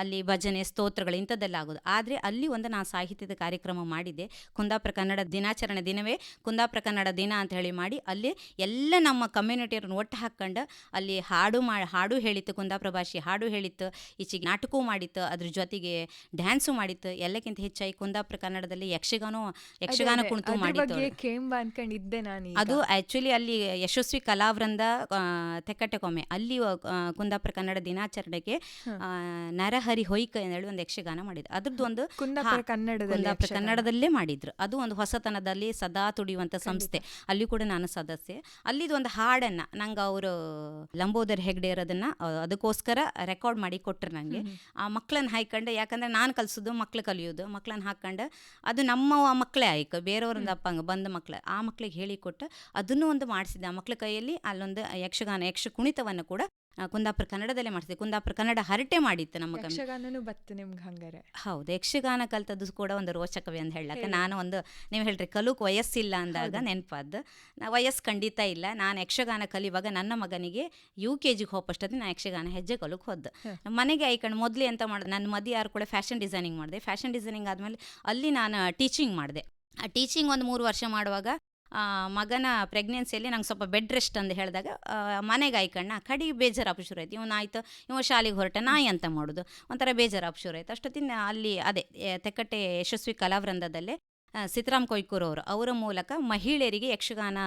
ಅಲ್ಲಿ ಭಜನೆ ಸ್ತೋತ್ರಗಳು ಇಂಥದ್ದೆಲ್ಲ ಆಗೋದು. ಆದರೆ ಅಲ್ಲಿ ಒಂದು ನಾನು ಸಾಹಿತ್ಯದ ಕಾರ್ಯಕ್ರಮ ಮಾಡಿದ್ದೆ. ಕುಂದಾಪುರ ಕನ್ನಡ ದಿನಾಚರಣೆ ದಿನವೇ ಕುಂದಾಪುರ ಕನ್ನಡ ದಿನ ಅಂತ ಹೇಳಿ ಮಾಡಿ ಅಲ್ಲಿ ಎಲ್ಲ ನಮ್ಮ ಕಮ್ಯುನಿಟಿಯವ್ರನ್ನ ಒಟ್ಟು ಹಾಕ್ಕೊಂಡು ಅಲ್ಲಿ ಹಾಡು ಮಾ ಹಾಡು ಹೇಳಿತ್ತು ಕುಂದಾಪುರ ಭಾಷೆ ಹಾಡು ಹೇಳಿತ್ತು. ಈಚೆಗೆ ನಾಟಕವೂ ಮಾಡಿತ್ತು. ಅದ್ರ ಜೊತೆಗೆ ಡ್ಯಾನ್ಸು ಮಾಡಿತ್ತು. ಎಲ್ಲಕ್ಕಿಂತ ಹೆಚ್ಚಾಗಿ ಕುಂದಾಪುರ ಕನ್ನಡದಲ್ಲಿ ಯಕ್ಷಗಾನ ಯಕ್ಷಗಾನ ಕುಣಿತು ಅದ್ರ ಮಾಡಿತ್ತು ಕೇಂಬ ಅನ್ಕೊಂಡಿದ್ದೆ. ನಾನು ಅದು ಆಕ್ಚುಲಿ ಅಲ್ಲಿ ಯಶಸ್ವಿ ಕಲಾವೃಂದ ತೆಕ್ಕಟ್ಟೆಕೊಮ್ಮೆ. ಅಲ್ಲಿ ಕುಂದಾಪುರ ಕನ್ನಡ ದಿನಾಚರಣೆಗೆ ನರಹರಿ ಹೊಯ್ಕ ಹೇಳಿ ಒಂದು ಯಕ್ಷಗಾನ ಮಾಡಿದ್ರು. ಅದ್ರದ್ದು ಒಂದು ಕುಂದಾಪುರ ಕುಂದಾಪುರ ಕನ್ನಡದಲ್ಲೇ ಮಾಡಿದ್ರು. ಅದು ಒಂದು ಹೊಸತನದಲ್ಲಿ ಸದಾ ತುಡಿಯುವಂತ ಸಂಸ್ಥೆ. ಅಲ್ಲಿ ಕೂಡ ನಾನು ಸದಸ್ಯೆ. ಅಲ್ಲಿದು ಒಂದು ಹಾಡನ್ನ ನಂಗೆ ಅವರು ಲಂಬೋದರ್ ಹೆಗ್ಡೆ ಇರೋದನ್ನ ಅದಕ್ಕೋಸ್ಕರ ರೆಕಾರ್ಡ್ ಮಾಡಿ ಕೊಟ್ರು ನನಗೆ ಆ ಮಕ್ಕಳನ್ನ ಹಾಯ್ಕೊಂಡು ಯಾಕಂದ್ರೆ ನಾನು ಕಲಿಸೋದು ಮಕ್ಳು ಕಲಿಯೋದು. ಮಕ್ಕಳನ್ನ ಹಾಕೊಂಡು ಅದು ನಮ್ಮ ಮಕ್ಕಳೇ ಆಯ್ಕೆ ಬೇರೆಯವ್ರಿಂದ ಅಪ್ಪಂಗೆ ಬಂದ ಮಕ್ಳು. ಆ ಮಕ್ಳಿಗೆ ಹೇಳಿಕೊಟ್ಟು ಅದನ್ನು ಒಂದು ಮಾಡಿಸಿದ್ದೆ. ಮಕ್ಕಳ ಕೈಯಲ್ಲಿ ಅಲ್ಲೊಂದು ಯಕ್ಷಗಾನ ಯಕ್ಷ ಕುಣಿತವನ್ನು ಕೂಡ ಕುಂದಾಪುರ ಕನ್ನಡದಲ್ಲೇ ಮಾಡಿಸಿದೆ ಕುಂದಾಪುರ ಕನ್ನಡ ಹರಟೆ ಮಾಡಿತ್ತು ನಮ್ಮ ಯಕ್ಷಗಾನನು ಬತ್ತು ನಿಮ್ಗೆ ಹಂಗಾರೆ. ಹೌದು ಯಕ್ಷಗಾನ ಕಲ್ತದ್ದು ಕೂಡ ಒಂದು ರೋಚಕವೇ ಅಂತ ಹೇಳಕ್ಕೆ ನಾನು ಒಂದು ನೀವು ಹೇಳ್ರಿ ಕಲುಕ್ ವಯಸ್ಸಿಲ್ಲ ಅಂದಾಗ ನೆನಪಾದ್ ನಾ ವಯಸ್ಸು ಖಂಡಿತ ಇಲ್ಲ. ನಾನು ಯಕ್ಷಗಾನ ಕಲಿಯುವಾಗ ನನ್ನ ಮಗನಿಗೆ ಯು ಕೆ ಜಿಗೆ ಹೋಗಷ್ಟೊತ್ತಿಗೆ ನಾನು ಯಕ್ಷಗಾನ ಹೆಜ್ಜೆ ಕಲುಕ್ ಹೋದ್ದು. ಮನೆಗೆ ಐಕಂಡು ಮೊದಲು ಎಂತ ಮಾಡಿದೆ ನನ್ನ ಮದಿ ಯಾರು ಕೂಡ ಫ್ಯಾಷನ್ ಡಿಸೈನಿಂಗ್ ಮಾಡಿದೆ. ಫ್ಯಾಷನ್ ಡಿಸೈನಿಂಗ್ ಆದಮೇಲೆ ಅಲ್ಲಿ ನಾನು ಟೀಚಿಂಗ್ ಮಾಡಿದೆ. ಆ ಟೀಚಿಂಗ್ ಒಂದು ಮೂರು ವರ್ಷ ಮಾಡುವಾಗ ಮಗನ ಪ್ರೆಗ್ನೆನ್ಸಿಯಲ್ಲಿ ನಂಗೆ ಸ್ವಲ್ಪ ಬೆಡ್ ರೆಸ್ಟ್ ಅಂತ ಹೇಳಿದಾಗ ಮನೆಗೆ ಆಯ್ಕಣ್ಣ, ಕಡಿ ಬೇಜಾರು ಶುರು ಆಯ್ತು. ಇವನು ಆಯಿತು ಇವ ಶಾಲೆಗೆ ಹೊರಟ ನಾಯಿ ಅಂತ ಮಾಡೋದು. ಒಂಥರ ಬೇಜಾರು ಶುರು ಆಯ್ತು. ಅಷ್ಟೊತ್ತಿನ ಅಲ್ಲಿ, ಅದೇ ತೆಕ್ಕಟ್ಟೆ ಯಶಸ್ವಿ ಕಲಾವೃಂದದಲ್ಲೇ ಸಿತ್ರಾಮ್ ಕೊಯ್ಕೂರವರು ಕೊಯ್ಕೂರ್ ಅವರು ಅವರ ಮೂಲಕ ಮಹಿಳೆಯರಿಗೆ ಯಕ್ಷಗಾನ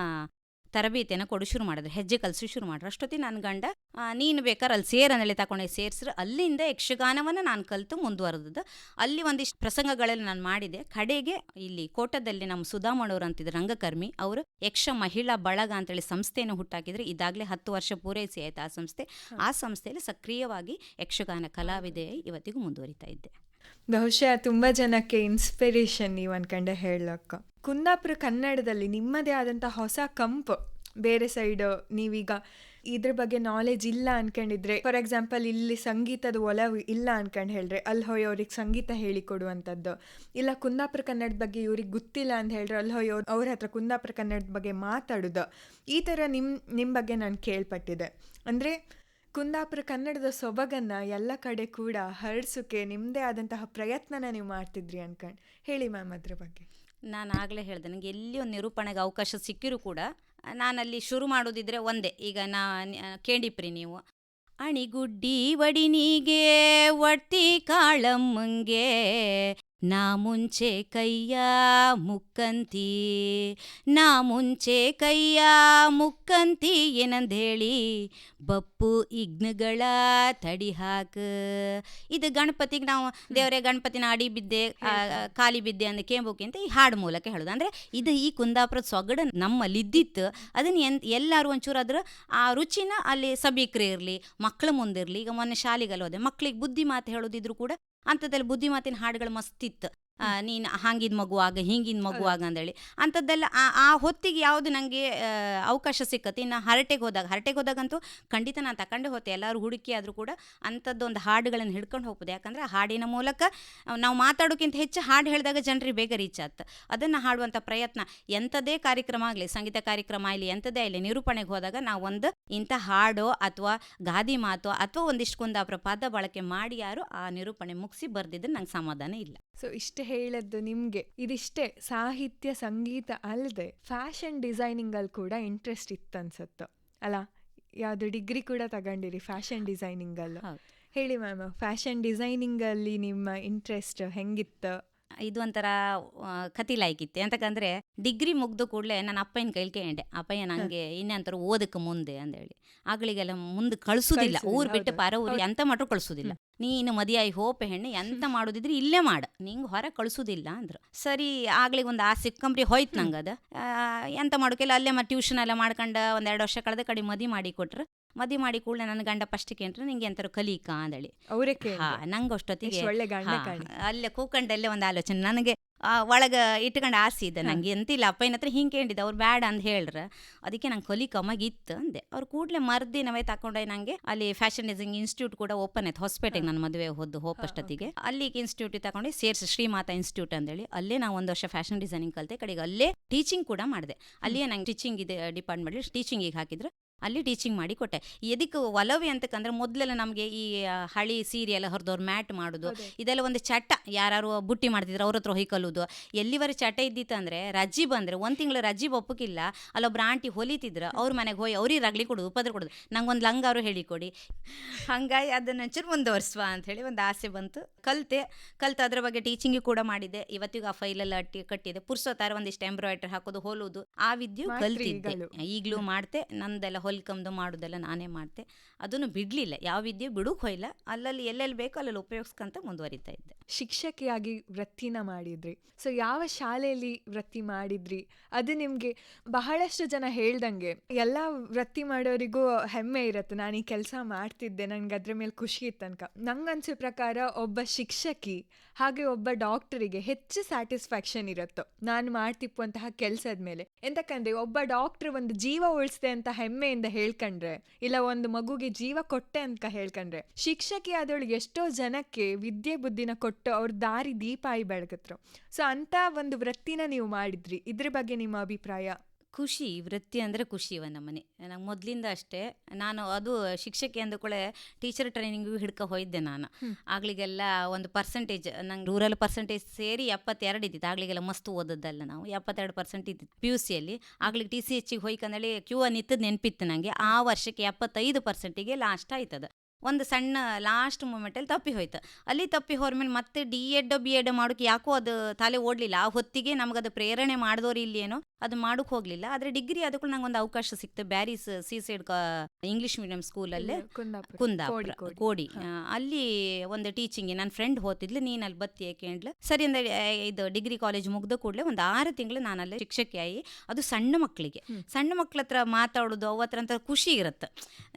ತರಬೇತಿಯನ್ನು ಕೊಡು ಶುರು ಮಾಡಿದ್ರು. ಹೆಜ್ಜೆ ಕಲಿಸಿ ಶುರು ಮಾಡಿದ್ರು. ಅಷ್ಟೊತ್ತಿಗೆ ನನ್ನ ಗಂಡ ನೀನು ಬೇಕಾದ್ರೆ ಅಲ್ಲಿ ಸೇರನಲ್ಲಿ ತಗೊಂಡು ಸೇರಿಸ್ರು. ಅಲ್ಲಿಂದ ಯಕ್ಷಗಾನವನ್ನು ನಾನು ಕಲಿತು ಮುಂದುವರೆದದ್ದು. ಅಲ್ಲಿ ಒಂದಿಷ್ಟು ಪ್ರಸಂಗಗಳಲ್ಲಿ ನಾನು ಮಾಡಿದೆ. ಕಡೆಗೆ ಇಲ್ಲಿ ಕೋಟದಲ್ಲಿ ನಮ್ಮ ಸುಧಾಮಣವ್ರು ಅಂತಿದ್ರು ರಂಗಕರ್ಮಿ. ಅವರು ಯಕ್ಷ ಮಹಿಳಾ ಬಳಗ ಅಂತೇಳಿ ಸಂಸ್ಥೆಯನ್ನು ಹುಟ್ಟಾಕಿದ್ರೆ. ಇದಾಗಲೇ ಹತ್ತು ವರ್ಷ ಪೂರೈಸಿ ಆಯ್ತು ಆ ಸಂಸ್ಥೆ. ಆ ಸಂಸ್ಥೆಯಲ್ಲಿ ಸಕ್ರಿಯವಾಗಿ ಯಕ್ಷಗಾನ ಕಲಾವಿದೆ ಇವತ್ತಿಗೂ ಮುಂದುವರಿತಾ ಇದ್ದೆ. ಬಹುಶಃ ತುಂಬ ಜನಕ್ಕೆ ಇನ್ಸ್ಪಿರೇಷನ್ ನೀವು ಅನ್ಕಂಡೆ ಹೇಳಕ್ಕ ಕುಂದಾಪುರ ಕನ್ನಡದಲ್ಲಿ ನಿಮ್ಮದೇ ಆದಂಥ ಹೊಸ ಕಂಪು. ಬೇರೆ ಸೈಡ್ ನೀವೀಗ ಇದ್ರ ಬಗ್ಗೆ ನಾಲೆಜ್ ಇಲ್ಲ ಅನ್ಕೊಂಡಿದ್ರೆ ಫಾರ್ ಎಕ್ಸಾಂಪಲ್ ಇಲ್ಲಿ ಸಂಗೀತದ ಒಲವು ಇಲ್ಲ ಅನ್ಕೊಂಡು ಹೇಳ್ರೆ ಅಲ್ಲಿ ಹೋಯ್ ಅವ್ರಿಗೆ ಸಂಗೀತ ಹೇಳಿಕೊಡುವಂಥದ್ದು ಇಲ್ಲ ಕುಂದಾಪುರ ಕನ್ನಡದ ಬಗ್ಗೆ ಇವ್ರಿಗೆ ಗೊತ್ತಿಲ್ಲ ಅಂತ ಹೇಳ್ರೆ ಅಲ್ಲಿ ಹೋಯ್ ಅವ್ರು, ಅವ್ರ ಹತ್ರ ಕುಂದಾಪುರ ಕನ್ನಡದ ಬಗ್ಗೆ ಮಾತಾಡೋದು. ಈ ಥರ ನಿಮ್ಮ ನಿಮ್ಮ ಬಗ್ಗೆ ನಾನು ಕೇಳ್ಪಟ್ಟಿದೆ ಅಂದರೆ ಕುಂದಾಪುರ ಕನ್ನಡದ ಸೊಬಗನ್ನು ಎಲ್ಲ ಕಡೆ ಕೂಡ ಹರಡ್ಸೋಕೆ ನಿಮ್ಮದೇ ಆದಂತಹ ಪ್ರಯತ್ನನ ನೀವು ಮಾಡ್ತಿದ್ರಿ ಅನ್ಕೊಂಡು ಹೇಳಿ ಮ್ಯಾಮ್ ಅದ್ರ ಬಗ್ಗೆ. ನಾನು ಆಗಲೇ ಹೇಳಿದೆ ನನಗೆ ಎಲ್ಲಿ ಒಂದು ನಿರೂಪಣೆಗೆ ಅವಕಾಶ ಸಿಕ್ಕಿರೂ ಕೂಡ ನಾನಲ್ಲಿ ಶುರು ಮಾಡೋದಿದ್ರೆ ಒಂದೇ, ಈಗ ನಾ ಕೇಳಿಪ್ರಿ ನೀವು. ಅಣಿಗುಡ್ಡಿ ವಡಿನಿಗೆ ಒಡ್ತಿ ಕಾಳಮ್ಮಂಗೆ ನಾ ಮುಂಚೆ ಕೈಯ ಮುಕ್ಕಂತಿ ನಾ ಮುಂಚೆ ಕೈಯ ಮುಕ್ಕಂತಿ ಏನಂದೇಳಿ ಬಪ್ಪು ಇಗ್ನಗಳ ತಡಿ ಹಾಕ ಇದು ಗಣಪತಿಗೆ ನಾವು ದೇವರೇ ಗಣಪತಿನ ಅಡಿ ಬಿದ್ದೆ ಖಾಲಿ ಬಿದ್ದೆ ಅಂತ ಕೇಂಬೋಕೆ ಅಂತ ಈ ಹಾಡು ಮೂಲಕ ಹೇಳೋದು. ಅಂದ್ರೆ ಇದು ಈ ಕುಂದಾಪುರದ ಸೊಗಡು ನಮ್ಮಲ್ಲಿದ್ದಿತ್ತು. ಅದನ್ನು ಎನ್ ಎಲ್ಲರೂ ಒಂಚೂರು ಅದ್ರ ಆ ರುಚಿನ ಅಲ್ಲಿ ಸಬೀಕ್ರೆ ಇರಲಿ ಮಕ್ಕಳ ಮುಂದಿರಲಿ ಈಗ ಮೊನ್ನೆ ಶಾಲೆಗೆಲ್ಲ ಹೋದೆ ಮಕ್ಕಳಿಗೆ ಬುದ್ಧಿ ಮಾತು ಹೇಳೋದಿದ್ರು ಕೂಡ ಅಂಥದ್ದಲ್ಲಿ ಬುದ್ಧಿಮಾತಿನ ಹಾಡುಗಳು ಮಸ್ತಿತ್ತು ನೀನು ಹಾಂಗಿದ ಮಗುವಾಗ ಹಿಂಗಿನ ಮಗುವಾಗ ಅಂತೇಳಿ ಅಂಥದ್ದೆಲ್ಲ ಆ ಆ ಹೊತ್ತಿಗೆ ಯಾವುದು ನನಗೆ ಅವಕಾಶ ಸಿಕ್ಕತ್ತೆ? ಇನ್ನು ಹರಟೆಗೆ ಹೋದಾಗ ಹರಟೆಗೆ ಹೋದಾಗಂತೂ ಖಂಡಿತ ನಾನು ತಗೊಂಡೆ ಹೋತೆ. ಎಲ್ಲರೂ ಹುಡುಕಿ ಆದರೂ ಕೂಡ ಅಂಥದ್ದೊಂದು ಹಾಡುಗಳನ್ನು ಹಿಡ್ಕೊಂಡು ಹೋಗ್ಬೋದು. ಯಾಕಂದರೆ ಹಾಡಿನ ಮೂಲಕ ನಾವು ಮಾತಾಡೋಕ್ಕಿಂತ ಹೆಚ್ಚು ಹಾಡು ಹೇಳಿದಾಗ ಜನರಿಗೆ ಬೇಗ ರೀಚ್ ಆಯ್ತು ಅದನ್ನು ಹಾಡುವಂಥ ಪ್ರಯತ್ನ ಎಂಥದೇ ಕಾರ್ಯಕ್ರಮ ಆಗಲಿ ಸಂಗೀತ ಕಾರ್ಯಕ್ರಮ ಆಗಲಿ ಎಂಥದೇ ಆಗಲಿ ನಿರೂಪಣೆಗೆ ಹೋದಾಗ ನಾವು ಒಂದು ಇಂಥ ಹಾಡೋ ಅಥವಾ ಗಾದಿ ಮಾತು ಅಥವಾ ಒಂದಿಷ್ಟು ಕುಂದಾಪುರ ಪದ ಬಳಕೆ ಮಾಡಿ ಯಾರು ಆ ನಿರೂಪಣೆ ಮುಗಿಸಿ ಬರೆದಿದ್ದು ನಂಗೆ ಸಮಾಧಾನ ಇಲ್ಲ. ಸೊ ಇಷ್ಟು ಹೇಳದ್ದು ನಿಮಗೆ. ಇದಿಷ್ಟೇ ಸಾಹಿತ್ಯ ಸಂಗೀತ ಅಲ್ಲದೆ ಫ್ಯಾಷನ್ ಡಿಸೈನಿಂಗಲ್ಲಿ ಕೂಡ ಇಂಟ್ರೆಸ್ಟ್ ಇತ್ತು ಅನ್ಸುತ್ತೆ ಅಲ್ಲ ಯಾವುದು ಡಿಗ್ರಿ ಕೂಡ ತಗೊಂಡಿರಿ ಫ್ಯಾಷನ್ ಡಿಸೈನಿಂಗ್ ಅಲ್ಲಿ ಹೇಳಿ ಮ್ಯಾಮ್ ಫ್ಯಾಷನ್ ಡಿಸೈನಿಂಗಲ್ಲಿ ನಿಮ್ಮ ಇಂಟ್ರೆಸ್ಟ್ ಹೆಂಗಿತ್ತು? ಇದು ಒಂಥರ ಕತಿ ಲಾಯ್ಕಿತ್ತೆ. ಅಂತಕಂದ್ರೆ ಡಿಗ್ರಿ ಮುಗ್ದು ಕೂಡಲೇ ನನ್ನ ಅಪ್ಪನ ಕೈಲಿ ಕೇಂಡೆ ಅಪ್ಪಯ್ಯ ನಂಗೆ ಇನ್ನಂತರ ಓದಕ್ಕೆ ಮುಂದೆ ಅಂದೇಳಿ. ಆಗಳಿಗೆಲ್ಲ ಮುಂದೆ ಕಳಿಸೋದಿಲ್ಲ. ಊರ್ ಬಿಟ್ಟು. ಪಾರ ಊರಿಗೆ ಅಂತ ಮಾಡ್ರು ಕಳಿಸೋದಿಲ್ಲ. ನೀನು ಮದಿಯಾಗಿ ಹೋಪೆ ಹೆಣ್ಣು ಎಂತ ಮಾಡೋದಿದ್ರೆ ಇಲ್ಲೇ ಮಾಡ. ನಿಂಗೆ ಹೊರ ಕಳಿಸೋದಿಲ್ಲ ಅಂದ್ರು. ಸರಿ ಆಗ್ಲಿಗೆ ಒಂದು ಆ ಸಿಕ್ಕಂಬ್ರಿ ಹೋಯ್ತು ನಂಗೆ ಅದು ಎಂತ ಮಾಡೋಕೆಲ್ಲ ಅಲ್ಲೇ ಮತ್ತೆ ಟ್ಯೂಷನ್ ಎಲ್ಲ ಮಾಡ್ಕೊಂಡು ಒಂದು ಎರಡು ವರ್ಷ ಕಳೆದ ಕಡೆ ಮದಿ ಮಾಡಿ ಕೊಟ್ರು. ಮದಿ ಮಾಡಿ ಕೂಡಲೇ ನನ್ನ ಗಂಡ ಫಸ್ಟ್ ಕೇಂದ್ರ ನಿಂಗೆ ಎಂತಾರು ಕಲೀಕ? ಅಂದಳಿ. ಅವರೇ ಹಾ ಕೇಳಿ ನಂಗೆ ಅಷ್ಟೊತ್ತಿಗೆ ಅಲ್ಲೇ ಕೂಕಂಡಲ್ಲೇ ಒಂದು ಆಲೋಚನೆ. ನನಗೆ ಆ, ಒಳಗ ಇಟ್ಕೊಂಡು ಆಸೆ ಇದೆ ನಂಗೆ ಎಂತಿಲ್ಲ ಅಪ್ಪನ ಹತ್ರ ಹಿಂಗೆ ಕೇಳಿದ್ದೆ ಅವ್ರು ಬ್ಯಾಡ ಅಂತ ಹೇಳ್ರ. ಅದಕ್ಕೆ ನಂಗೆ ಕಲಿ ಕಮ್ಮಾಗಿತ್ತು ಅಂದೆ. ಅವ್ರು ಕೂಡಲೇ ಮರ್ದಿನವೇ ತಕೊಂಡೆ ನಂಗೆ ಅಲ್ಲಿ ಫ್ಯಾಷನ್ ಡಿಸೈನ್ ಇನ್ಸ್ಟಿಟ್ಯೂಟ್ ಕೂಡ ಓಪನ್ ಆಯ್ತು. ಹೊಸಪೇಟೆಗೆ ನನ್ನ ಮದುವೆ ಹೋದ್ದು ಹೋಪಷ್ಟೊತ್ತಿಗೆ ಅಲ್ಲಿ ಇನ್ಸ್ಟಿಟ್ಯೂಟ್ ತಗೊಂಡು ಸೇರ್ಸಿ ಶ್ರೀಮಾತಾ ಇನ್ಸ್ಟಿಟ್ಯೂಟ್ ಅಂತೇಳಿ ಅಲ್ಲೇ ನಾವು ಒಂದು ವರ್ಷ ಫ್ಯಾಷನ್ ಡಿಸೈನಿಂಗ್ ಕಲಿತೆ. ಕಡೆಗೆ ಅಲ್ಲೇ ಟೀಚಿಂಗ್ ಕೂಡ ಮಾಡಿದೆ. ಅಲ್ಲಿಯೇ ನಂಗೆ ಟೀಚಿಂಗ್ ಇದೆ ಡಿಪಾರ್ಟ್ಮೆಂಟ್ ಟೀಚಿಂಗಿಗೆ ಹಾಕಿದ್ರು. ಅಲ್ಲಿ ಟೀಚಿಂಗ್ ಮಾಡಿ ಕೊಟ್ಟೆ. ಎದಕ್ಕೆ ಒಲವಿ ಅಂತಕ್ಕಂದ್ರೆ ಮೊದಲೆಲ್ಲ ನಮಗೆ ಈ ಹಳಿ ಸೀರೆ ಎಲ್ಲ ಹೊರದವ್ರು ಮ್ಯಾಟ್ ಮಾಡೋದು. ಇದೆಲ್ಲ ಒಂದು ಚಟ. ಯಾರು ಬುಟ್ಟಿ ಮಾಡ್ತಿದ್ರು ಅವ್ರ ಹತ್ರ ಹೋಗಿ ಕಲುದು ಎಲ್ಲಿವರೆ ಚಟ ಇದ್ದಿತ್ತು ಅಂದ್ರೆ ರಜ್ಜಿ ಬಂದ್ರೆ ಒಂದು ತಿಂಗಳು ರಜ್ಜಿ ಒಪ್ಪಕ್ಕಿಲ್ಲ ಅಲ್ಲೊಬ್ರು ಆಂಟಿ ಹೊಲಿತಿದ್ರು. ಅವ್ರ ಮನೆಗೆ ಹೋಗಿ ಅವ್ರಿಗೆ ರಗ್ಲಿ ಕೊಡೋದು ಉಪದ್ರ ಕೊಡೋದು. ನಂಗೆ ಒಂದು ಲಂಗ ಅವರು ಹೇಳಿಕೊಡಿ. ಹಂಗಾಗಿ ಅದನ್ನು ಒಂಚೂರು ಮುಂದುವರ್ಸುವ ಅಂತ ಹೇಳಿ ಒಂದು ಆಸೆ ಬಂತು. ಕಲಿತೆ. ಕಲ್ತು ಅದ್ರ ಬಗ್ಗೆ ಟೀಚಿಂಗ್ ಕೂಡ ಮಾಡಿದೆ. ಇವತ್ತಿಗೂ ಆ ಫೈಲೆಲ್ಲ ಅಟ್ಟಿ ಕಟ್ಟಿದೆ. ಪುರ್ಸೋತಾರ ಒಂದಿಷ್ಟು ಎಂಬ್ರಾಯ್ಡ್ರಿ ಹಾಕೋದು ಹೋಲೋದು. ಆ ವಿದ್ಯೆ ಕಲ್ತಿದ್ದೆ. ಈಗಲೂ? ಈಗಲೂ ಮಾಡ್ತೆ. ನಂದೆಲ್ಲ ಹೊಲ್ಕಂದು ಮಾಡೋದೆಲ್ಲ ನಾನೇ ಮಾಡ್ತೆ. ಅದನ್ನು ಬಿಡಲಿಲ್ಲ. ಯಾವ ವಿದ್ಯೆ ಬಿಡೋಕೆ ಹೋಯಿಲ್ಲ ಅಲ್ಲಲ್ಲಿ ಎಲ್ಲೆಲ್ಲಿ ಬೇಕೋ ಅಲ್ಲಲ್ಲಿ ಉಪಯೋಗಿಸ್ಕೊಂತ ಮುಂದುವರಿತಾ ಇದ್ದೆ. ಶಿಕ್ಷಕಿಯಾಗಿ ವೃತ್ತಿನ ಮಾಡಿದ್ರಿ. ಸೊ ಯಾವ ಶಾಲೆಯಲ್ಲಿ ವೃತ್ತಿ ಮಾಡಿದ್ರಿ? ಅದು ನಿಮಗೆ ಬಹಳಷ್ಟು ಜನ ಹೇಳ್ದಂಗೆ, ಎಲ್ಲ ವೃತ್ತಿ ಮಾಡೋರಿಗೂ ಹೆಮ್ಮೆ ಇರುತ್ತೆ. ನಾನು ಈ ಕೆಲಸ ಮಾಡ್ತಿದ್ದೆ. ನನಗೆ ಅದ್ರ ಮೇಲೆ ಖುಷಿ ಇತ್ತನಕ ತನಕ. ನಂಗೆ ಪ್ರಕಾರ ಒಬ್ಬ ಶಿಕ್ಷಕಿ, ಹಾಗೆ ಒಬ್ಬ ಡಾಕ್ಟರಿಗೆ ಹೆಚ್ಚು ಸ್ಯಾಟಿಸ್ಫ್ಯಾಕ್ಷನ್ ಇರುತ್ತೋ, ನಾನು ಮಾಡ್ತಿಪ್ಪುವಂತಹ ಕೆಲಸದ ಮೇಲೆ. ಎಂತಕ್ಕಂದ್ರೆ ಒಬ್ಬ ಡಾಕ್ಟರ್ ಒಂದು ಜೀವ ಉಳಿಸಿದೆ ಅಂತ ಹೆಮ್ಮೆಯಿಂದ ಹೇಳ್ಕೊಂಡ್ರೆ, ಇಲ್ಲ ಒಂದು ಮಗುಗೆ ಜೀವ ಕೊಟ್ಟೆ ಅಂತ ಹೇಳ್ಕಂಡ್ರೆ, ಶಿಕ್ಷಕಿ ಆದವಳು ಎಷ್ಟೋ ಜನಕ್ಕೆ ವಿದ್ಯೆ ಬುದ್ಧಿನ ಕೊಟ್ಟು ಅವ್ರ ದಾರಿ ದೀಪ ಬೆಳಗತ್ರು. ಸೊ ಅಂತ ಒಂದು ವೃತ್ತಿನ ನೀವು ಮಾಡಿದ್ರಿ. ಇದ್ರ ಬಗ್ಗೆ ನಿಮ್ಮ ಅಭಿಪ್ರಾಯ? ಖುಷಿ ವೃತ್ತಿ ಅಂದರೆ ಖುಷಿ ಇವ ನಮ್ಮನೆ. ನಂಗೆ ಮೊದಲಿಂದ ಅಷ್ಟೇ. ನಾನು ಅದು ಶಿಕ್ಷಕಿ ಅಂದಕೊಳ್ಳೆ ಟೀಚರ್ ಟ್ರೈನಿಂಗು ಹಿಡ್ಕೊ ಹೋಯಿದ್ದೆ ನಾನು. ಆಗ್ಲಿಗೆಲ್ಲ ಒಂದು ಪರ್ಸೆಂಟೇಜ್ ನಂಗೆ ರೂರಲ್ ಪರ್ಸೆಂಟೇಜ್ ಸೇರಿ ಎಪ್ಪತ್ತೆರಡು ಇದ್ದಿತ್ತು. ಆಗ್ಲಿಗೆಲ್ಲ ಮಸ್ತ್ ಓದದ್ದಲ್ಲ ನಾವು. ಎಪ್ಪತ್ತೆರಡು ಪರ್ಸೆಂಟ್ ಇದ್ದಿತ್ತು ಪಿ ಯು ಸಿಯಲ್ಲಿ ಆಗ್ಲಿಗೆ ಟಿ ಸಿ ಎಚ್ಗೆ ಹೋಯ್ಕಂದೇಳಿ ಕ್ಯೂ ನಿಂತದ್ದು ನೆನಪಿತ್ತು ನನಗೆ ಆ ವರ್ಷಕ್ಕೆ ಎಪ್ಪತ್ತೈದು ಪರ್ಸೆಂಟಿಗೆ ಲಾಸ್ಟ್ ಆಯ್ತದ. ಒಂದು ಸಣ್ಣ ಲಾಸ್ಟ್ ಮೂಮೆಂಟಲ್ಲಿ ತಪ್ಪಿ ಹೋಯ್ತು. ಅಲ್ಲಿ ತಪ್ಪಿ ಹೋದ್ಮೇಲೆ ಮತ್ತೆ ಡಿ ಎಡ್ ಬಿ ಎಡ್ ಮಾಡೋಕೆ ಯಾಕೋ ಅದು ತಲೆ ಓಡಲಿಲ್ಲ. ಆ ಹೊತ್ತಿಗೆ ನಮಗದು ಪ್ರೇರಣೆ ಮಾಡಿದವ್ರು ಇಲ್ಲೇನೋ ಅದು ಮಾಡೋಕೆ ಹೋಗಲಿಲ್ಲ. ಆದರೆ ಡಿಗ್ರಿ ಅದಕ್ಕೂ ನಂಗೆ ಒಂದು ಅವಕಾಶ ಸಿಕ್ತು. Bearys C side English medium ಸ್ಕೂಲಲ್ಲೇ ಕುಂದಾಪುರ. ಕೋಡಿ, ಅಲ್ಲಿ ಒಂದು ಟೀಚಿಂಗ್ ನನ್ನ ಫ್ರೆಂಡ್ ಹೋತಿದ್ಲು. ನೀನು ಅಲ್ಲಿ ಬತ್ತಿ ಕೇಂದ್ಲ ಸರಿ ಅಂದ್ರೆ ಇದು ಡಿಗ್ರಿ ಕಾಲೇಜ್ ಮುಗ್ದ ಕೂಡಲೇ ಒಂದು ಆರು ತಿಂಗಳು ನಾನು ಅಲ್ಲಿ ಶಿಕ್ಷಕಿಯಾಗಿ ಅದು ಸಣ್ಣ ಮಕ್ಕಳಿಗೆ. ಸಣ್ಣ ಮಕ್ಳ ಹತ್ರ ಮಾತಾಡೋದು ಅವ ಹತ್ರ ಅಂತ ಖುಷಿ ಇರುತ್ತೆ.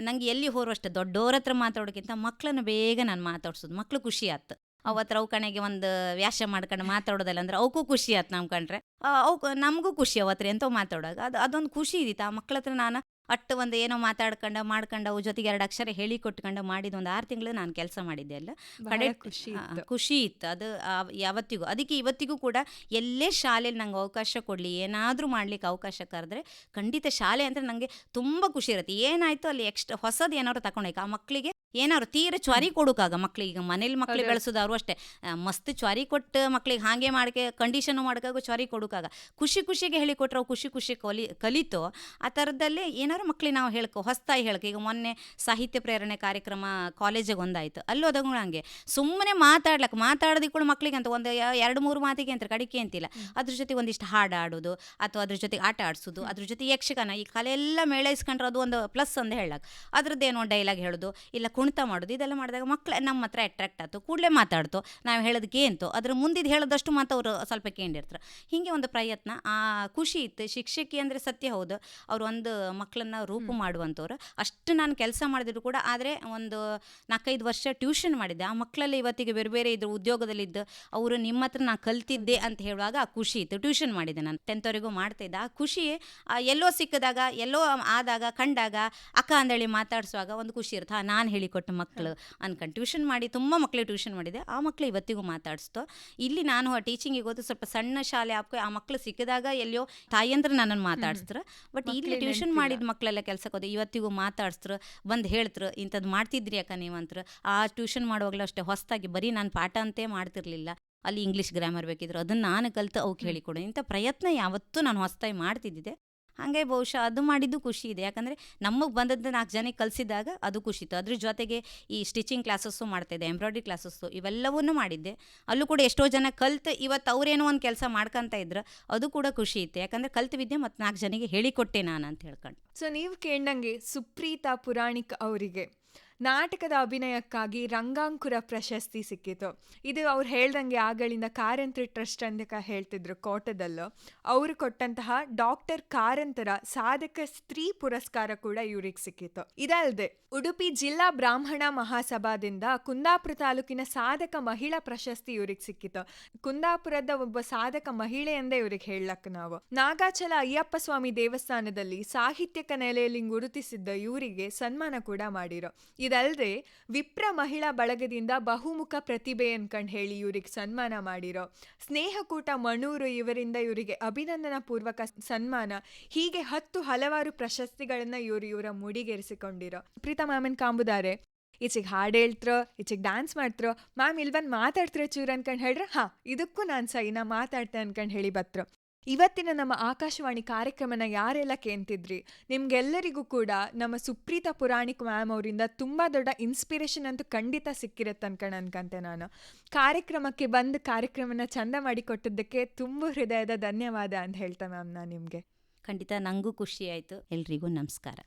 ನಂಗೆ ಎಲ್ಲಿ ಹೋರು ಅಷ್ಟೇ ದೊಡ್ಡವ್ರ ಹತ್ರ ಮಾತಾಡೋಕ್ಕಿಂತ ಮಕ್ಕಳನ್ನ ಬೇಗ ನಾನು ಮಾತಾಡ್ಸೋದು. ಮಕ್ಳು ಖುಷಿ ಆಯ್ತು ಅವ ಹತ್ರ ಅವು ಕಣೆಗೆ ಒಂದು ವ್ಯಾಸ ಮಾಡ್ಕೊಂಡು ಮಾತಾಡೋದಲ್ಲ ಅಂದ್ರೆ ಅವಕ್ಕೂ ಖುಷಿ ಆಯ್ತು ನಮ್ಮ ಕಂಡ್ರೆ. ಅವಕ್ಕೆ ನಮಗೂ ಖುಷಿ ಅವತ್ರ ಎಂತೋ ಮಾತಾಡೋದು. ಅದು ಅದೊಂದು ಖುಷಿ ಇದ್ದಿತ್ತು ಆ ಮಕ್ಳ ಹತ್ರ ನಾನು ಅಟ್ಟು ಒಂದು ಏನೋ ಮಾತಾಡ್ಕೊಂಡು ಮಾಡ್ಕೊಂಡು ಅವ್ರ ಜೊತೆಗೆ ಎರಡು ಅಕ್ಷರ ಹೇಳಿ ಕೊಟ್ಕೊಂಡು ಮಾಡಿದ ಒಂದು ಆರು ತಿಂಗಳು ನಾನು ಕೆಲಸ ಮಾಡಿದ್ದೆ ಅಲ್ಲ. ಕಡೆ ಖುಷಿ ಖುಷಿ ಇತ್ತು. ಅದು ಯಾವತ್ತಿಗೂ ಅದಕ್ಕೆ ಇವತ್ತಿಗೂ ಕೂಡ ಎಲ್ಲೇ ಶಾಲೆಯಲ್ಲಿ ನಂಗೆ ಅವಕಾಶ ಕೊಡಲಿ ಏನಾದರೂ ಮಾಡ್ಲಿಕ್ಕೆ ಅವಕಾಶ ಕರೆದ್ರೆ ಖಂಡಿತ ಶಾಲೆ ಅಂದರೆ ನನಗೆ ತುಂಬ ಖುಷಿ ಇರುತ್ತೆ. ಏನಾಯ್ತು ಅಲ್ಲಿ ಎಕ್ಸ್ಟ್ರಾ ಹೊಸದು ಏನಾದ್ರು ತಗೊಂಡೋಯ್ತು ಆ ಮಕ್ಕಳಿಗೆ ಏನಾದ್ರು ತೀರ ಚ್ವಾರಿ ಕೊಡೋಕಾಗ ಮಕ್ಳಿಗೆ? ಈಗ ಮನೇಲಿ ಮಕ್ಳಿಗೆ ಹೌದು. ಅಷ್ಟೇ. ಮಸ್ತ್ ಚ್ವಾರಿ ಕೊಟ್ಟು ಮಕ್ಳಿಗೆ ಹಾಗೆ ಮಾಡಕ್ಕೆ ಕಂಡೀಷನ್ ಮಾಡೋಕ್ಕಾಗ ಚ್ವಾರಿ ಕೊಡೋಕಾಗ ಖುಷಿ ಖುಷಿಗೆ ಹೇಳಿಕೊಟ್ರೆ ಅವು ಖುಷಿ ಖುಷಿ ಕಲಿ ಕಲಿತು ಆ ಥರದಲ್ಲಿ ಏನಾದ್ರು ಮಕ್ಳಿಗೆ ನಾವು ಹೇಳ್ಕೊ ಹೊಸ್ತಾಗಿ ಹೇಳ್ಕೊ. ಈಗ ಮೊನ್ನೆ ಸಾಹಿತ್ಯ ಪ್ರೇರಣೆ ಕಾರ್ಯಕ್ರಮ ಕಾಲೇಜಿಗೆ ಒಂದಾಯ್ತು. ಅಲ್ಲಿ ಹೋದಾಗ ಹಂಗೆ ಸುಮ್ಮನೆ ಮಾತಾಡ್ಲಕ್ಕೆ ಮಾತಾಡೋದಿಕ್ಕೂ ಮಕ್ಳಿಗೆ ಅಂತ ಒಂದು ಎರಡು ಮೂರು ಮಾತಿಗೆ ಅಂತ ಕಡಿಕೆ ಅಂತಿಲ್ಲ. ಅದ್ರ ಜೊತೆ ಒಂದಿಷ್ಟು ಹಾಡು ಆಡೋದು ಅಥವಾ ಅದ್ರ ಜೊತೆಗೆ ಆಟ ಆಡಿಸೋದು ಅದ್ರ ಜೊತೆ ಯಕ್ಷಗಾನ ಈ ಕಲೆ ಎಲ್ಲ ಮೇಳೈಸ್ಕೊಂಡ್ರೆ ಅದು ಒಂದು ಪ್ಲಸ್ ಅಂತ ಹೇಳಕ್ಕೆ ಅದ್ರದ್ದೇನೋ ಡೈಲಾಗ್ ಹೇಳೋದು ಇಲ್ಲ ಕುಣಿತ ಮಾಡೋದು ಇದೆಲ್ಲ ಮಾಡಿದಾಗ ಮಕ್ಳು ನಮ್ಮ ಹತ್ರ ಅಟ್ರಾಕ್ಟ್ ಆಯ್ತು ಕೂಡಲೇ ಮಾತಾಡ್ತು ನಾವು ಹೇಳೋದಕ್ಕೆ ಏನ್ತು ಅದ್ರ ಮುಂದಿದ್ದು ಹೇಳೋದಷ್ಟು ಮಾತು ಅವರು ಸ್ವಲ್ಪ ಕೇಳಿರ್ತಾರೆ ಹೀಗೆ ಒಂದು ಪ್ರಯತ್ನ ಆ ಖುಷಿ ಇತ್ತು ಶಿಕ್ಷಕಿ ಅಂದರೆ ಸತ್ಯ ಹೌದು ಅವ್ರು ಒಂದು ಮಕ್ಕಳನ್ನ ರೂಪು ಮಾಡುವಂಥವ್ರು ಅಷ್ಟು ನಾನು ಕೆಲಸ ಮಾಡಿದ್ರು ಕೂಡ ಆದರೆ ಒಂದು ನಾಲ್ಕೈದು ವರ್ಷ ಟ್ಯೂಷನ್ ಮಾಡಿದ್ದೆ. ಆ ಮಕ್ಕಳಲ್ಲಿ ಇವತ್ತಿಗೆ ಬೇರೆ ಬೇರೆ ಇದ್ರು ಉದ್ಯೋಗದಲ್ಲಿದ್ದು ಅವರು ನಿಮ್ಮ ಹತ್ರ ನಾನು ಕಲ್ತಿದ್ದೆ ಅಂತ ಹೇಳುವಾಗ ಆ ಖುಷಿ ಇತ್ತು ಟ್ಯೂಷನ್ ಮಾಡಿದ್ದೆ ನಾನು. ಟೆಂತ್ವರೆಗೂ ಮಾಡ್ತಿದ್ದೆ ಆ ಖುಷಿ ಎಲ್ಲೋ ಸಿಕ್ಕಿದಾಗ ಎಲ್ಲೋ ಆದಾಗ ಕಂಡಾಗ ಅಕ್ಕ ಅಂದೇಳಿ ಮಾತಾಡಿಸುವಾಗ ಒಂದು ಖುಷಿ ಇರುತ್ತೆ. ನಾನು ನಾನು ಹೇಳಿಕೊಟ್ಟ ಮಕ್ಕಳು ಅನ್ಕೊಂಡು ಟ್ಯೂಷನ್ ಮಾಡಿ ತುಂಬ ಮಕ್ಕಳಿಗೆ ಟ್ಯೂಷನ್ ಮಾಡಿದೆ. ಆ ಮಕ್ಕಳು ಇವತ್ತಿಗೂ ಮಾತಾಡಿಸ್ತು. ಇಲ್ಲಿ ನಾನು ಆ ಟೀಚಿಂಗಿಗೆ ಹೋದ ಸ್ವಲ್ಪ ಸಣ್ಣ ಶಾಲೆ ಹಾಕೋ ಆ ಮಕ್ಕಳು ಸಿಕ್ಕಿದಾಗ ಎಲ್ಲಿಯೋ ತಾಯಿಯಂದ್ರೆ ನನ್ನನ್ನು ಮಾತಾಡಿಸ್ತಾರೆ ಬಟ್ ಇಲ್ಲಿ ಟ್ಯೂಷನ್. ಮಾಡಿದ ಮಕ್ಕಳೆಲ್ಲ ಕೆಲಸಕ್ಕೆ ಹೋದೆ. ಇವತ್ತಿಗೂ ಮಾತಾಡ್ಸ್ರು. ಬಂದು ಹೇಳ್ತ್ರು ಇಂಥದ್ದು ಮಾಡ್ತಿದ್ರಿ ಅಕ್ಕ ನೀವಂತ್ರ ಆ ಟ್ಯೂಷನ್ ಮಾಡುವಾಗಲೂ ಅಷ್ಟೇ ಹೊಸದಾಗಿ ಬರೀ ನಾನು ಪಾಠ ಅಂತೇ ಮಾಡ್ತಿರ್ಲಿಲ್ಲ. ಅಲ್ಲಿ ಇಂಗ್ಲೀಷ್ ಗ್ರಾಮರ್ ಬೇಕಿದ್ರು. ಅದನ್ನು ನಾನು ಕಲಿತು ಅವ್ಕೆ ಹೇಳಿಕೊಡು. ಇಂಥ ಪ್ರಯತ್ನ ಯಾವತ್ತೂ ನಾನು ಹೊಸ್ದಾಗಿ ಮಾಡ್ತಿದ್ದಿದ್ದೆ. ಹಾಗೆ ಬಹುಶಃ ಅದು ಮಾಡಿದ್ದು ಖುಷಿ ಇದೆ. ಯಾಕಂದರೆ ನಮಗೆ ಬಂದದ್ದು ನಾಲ್ಕು ಜನಕ್ಕೆ ಕಲಿಸಿದಾಗ ಅದು ಖುಷಿ ಇತ್ತು ಅದ್ರ ಜೊತೆಗೆ ಈ ಸ್ಟಿಚಿಂಗ್ ಕ್ಲಾಸಸ್ಸು ಮಾಡ್ತಾಯಿದ್ದೆ ಎಂಬ್ರಾಯ್ಡ್ರಿ ಕ್ಲಾಸಸ್ಸು ಇವೆಲ್ಲವನ್ನೂ ಮಾಡಿದ್ದೆ. ಅಲ್ಲೂ ಕೂಡ ಎಷ್ಟೋ ಜನ ಕಲ್ತು ಇವತ್ತು ಅವರೇನೋ ಒಂದು ಕೆಲಸ ಮಾಡ್ಕೊತಾ ಇದ್ರು, ಅದು ಕೂಡ ಖುಷಿ ಇತ್ತು ಯಾಕಂದರೆ ಕಲ್ತು ವಿದ್ಯೆ ಮತ್ತು ನಾಲ್ಕು ಜನಕ್ಕೆ ಹೇಳಿಕೊಟ್ಟೆ ನಾನು ಅಂತ ಹೇಳ್ಕೊಂಡು. ಸೊ ನೀವು ಕೇಳ್ದಂಗೆ ಸುಪ್ರೀತಾ ಪುರಾಣಿಕ್ ಅವರಿಗೆ ನಾಟಕದ ಅಭಿನಯಕ್ಕಾಗಿ ರಂಗಾಂಕುರ ಪ್ರಶಸ್ತಿ ಸಿಕ್ಕಿತು. ಇದು ಅವ್ರು ಹೇಳ್ದಂಗೆ ಆಗಳಿಂದ ಕಾರಂತ್ರಿ ಟ್ರಸ್ಟ್ ಅಂತ ಹೇಳ್ತಿದ್ರು ಕೋಟದಲ್ಲೂ. ಅವರು ಕೊಟ್ಟಂತಹ ಡಾಕ್ಟರ್ ಕಾರಂತರ ಸಾಧಕ ಸ್ತ್ರೀ ಪುರಸ್ಕಾರ ಕೂಡ ಇವ್ರಿಗೆ ಸಿಕ್ಕಿತು. ಇದಲ್ಲದೆ ಉಡುಪಿ ಜಿಲ್ಲಾ ಬ್ರಾಹ್ಮಣ ಮಹಾಸಭಾದಿಂದ ಕುಂದಾಪುರ ತಾಲೂಕಿನ ಸಾಧಕ ಮಹಿಳಾ ಪ್ರಶಸ್ತಿ ಇವ್ರಿಗೆ ಸಿಕ್ಕಿತು. ಕುಂದಾಪುರದ ಒಬ್ಬ ಸಾಧಕ ಮಹಿಳೆ ಎಂದೇ ಇವ್ರಿಗೆ ಹೇಳಕ್ ನಾವು. ನಾಗಾಚಲ ಅಯ್ಯಪ್ಪ ಸ್ವಾಮಿ ದೇವಸ್ಥಾನದಲ್ಲಿ ಸಾಹಿತ್ಯಕ ನೆಲೆಯಲ್ಲಿ ಗುರುತಿಸಿದ್ದ ಇವರಿಗೆ ಸನ್ಮಾನ ಕೂಡ ಮಾಡಿರೋ. ಇದಲ್ಲದೆ ವಿಪ್ರ ಮಹಿಳಾ ಬಳಗದಿಂದ ಬಹುಮುಖ ಪ್ರತಿಭೆ ಅನ್ಕಂಡು ಹೇಳಿ ಇವರಿಗೆ ಸನ್ಮಾನ ಮಾಡಿರೋ ಸ್ನೇಹಕೂಟ ಮಣೂರು ಇವರಿಂದ ಇವರಿಗೆ ಅಭಿನಂದನಾ ಪೂರ್ವಕ ಸನ್ಮಾನ, ಹೀಗೆ ಹತ್ತು ಹಲವಾರು ಪ್ರಶಸ್ತಿಗಳನ್ನ ಇವರು ಇವರ ಮುಡಿಗೇರಿಸಿಕೊಂಡಿರೋ. ಪ್ರೀತಾ ಮ್ಯಾಮನ್ ಕಾಂಬುದಾರೆ, ಈಚೆಗೆ ಹಾಡು ಹೇಳ್ತ್ರೋ, ಈಚೆಗೆ ಡ್ಯಾನ್ಸ್ ಮಾಡ್ತ್ರೋ ಮ್ಯಾಮ್ ಇಲ್ಲಿ ಬಂದು ಮಾತಾಡ್ತಿರೋ ಚೂರು ಅನ್ಕಂಡು ಹೇಳ್ರೆ, ಹಾಂ, ಇದಕ್ಕೂ ನಾನು ಸೈನಾ ಮಾತಾಡ್ತೆ ಅನ್ಕಂಡು ಹೇಳಿ ಬತ್ರು. ಇವತ್ತಿನ ನಮ್ಮ ಆಕಾಶವಾಣಿ ಕಾರ್ಯಕ್ರಮನ ಯಾರೆಲ್ಲ ಕೇಳ್ತಿದ್ರಿ, ನಿಮ್ಗೆಲ್ಲರಿಗೂ ಕೂಡ ನಮ್ಮ ಸುಪ್ರೀತ ಪುರಾಣಿಕ್ ಮ್ಯಾಮ್ ಅವರಿಂದ ತುಂಬ ದೊಡ್ಡ ಇನ್ಸ್ಪಿರೇಷನ್ ಅಂತೂ ಖಂಡಿತ ಸಿಕ್ಕಿರತ್ತೆ ಅನ್ಕೊಂಡು ಅನ್ಕಂತೆ ನಾನು. ಕಾರ್ಯಕ್ರಮಕ್ಕೆ ಬಂದು ಕಾರ್ಯಕ್ರಮನ ಚಂದ ಮಾಡಿ ಕೊಟ್ಟಿದ್ದಕ್ಕೆ ತುಂಬ ಹೃದಯದ ಧನ್ಯವಾದ ಅಂತ ಹೇಳ್ತಾ ಮ್ಯಾಮ್ ನಾನು ನಿಮಗೆ. ಖಂಡಿತ ನನಗೂ ಖುಷಿ ಆಯಿತು. ಎಲ್ರಿಗೂ ನಮಸ್ಕಾರ.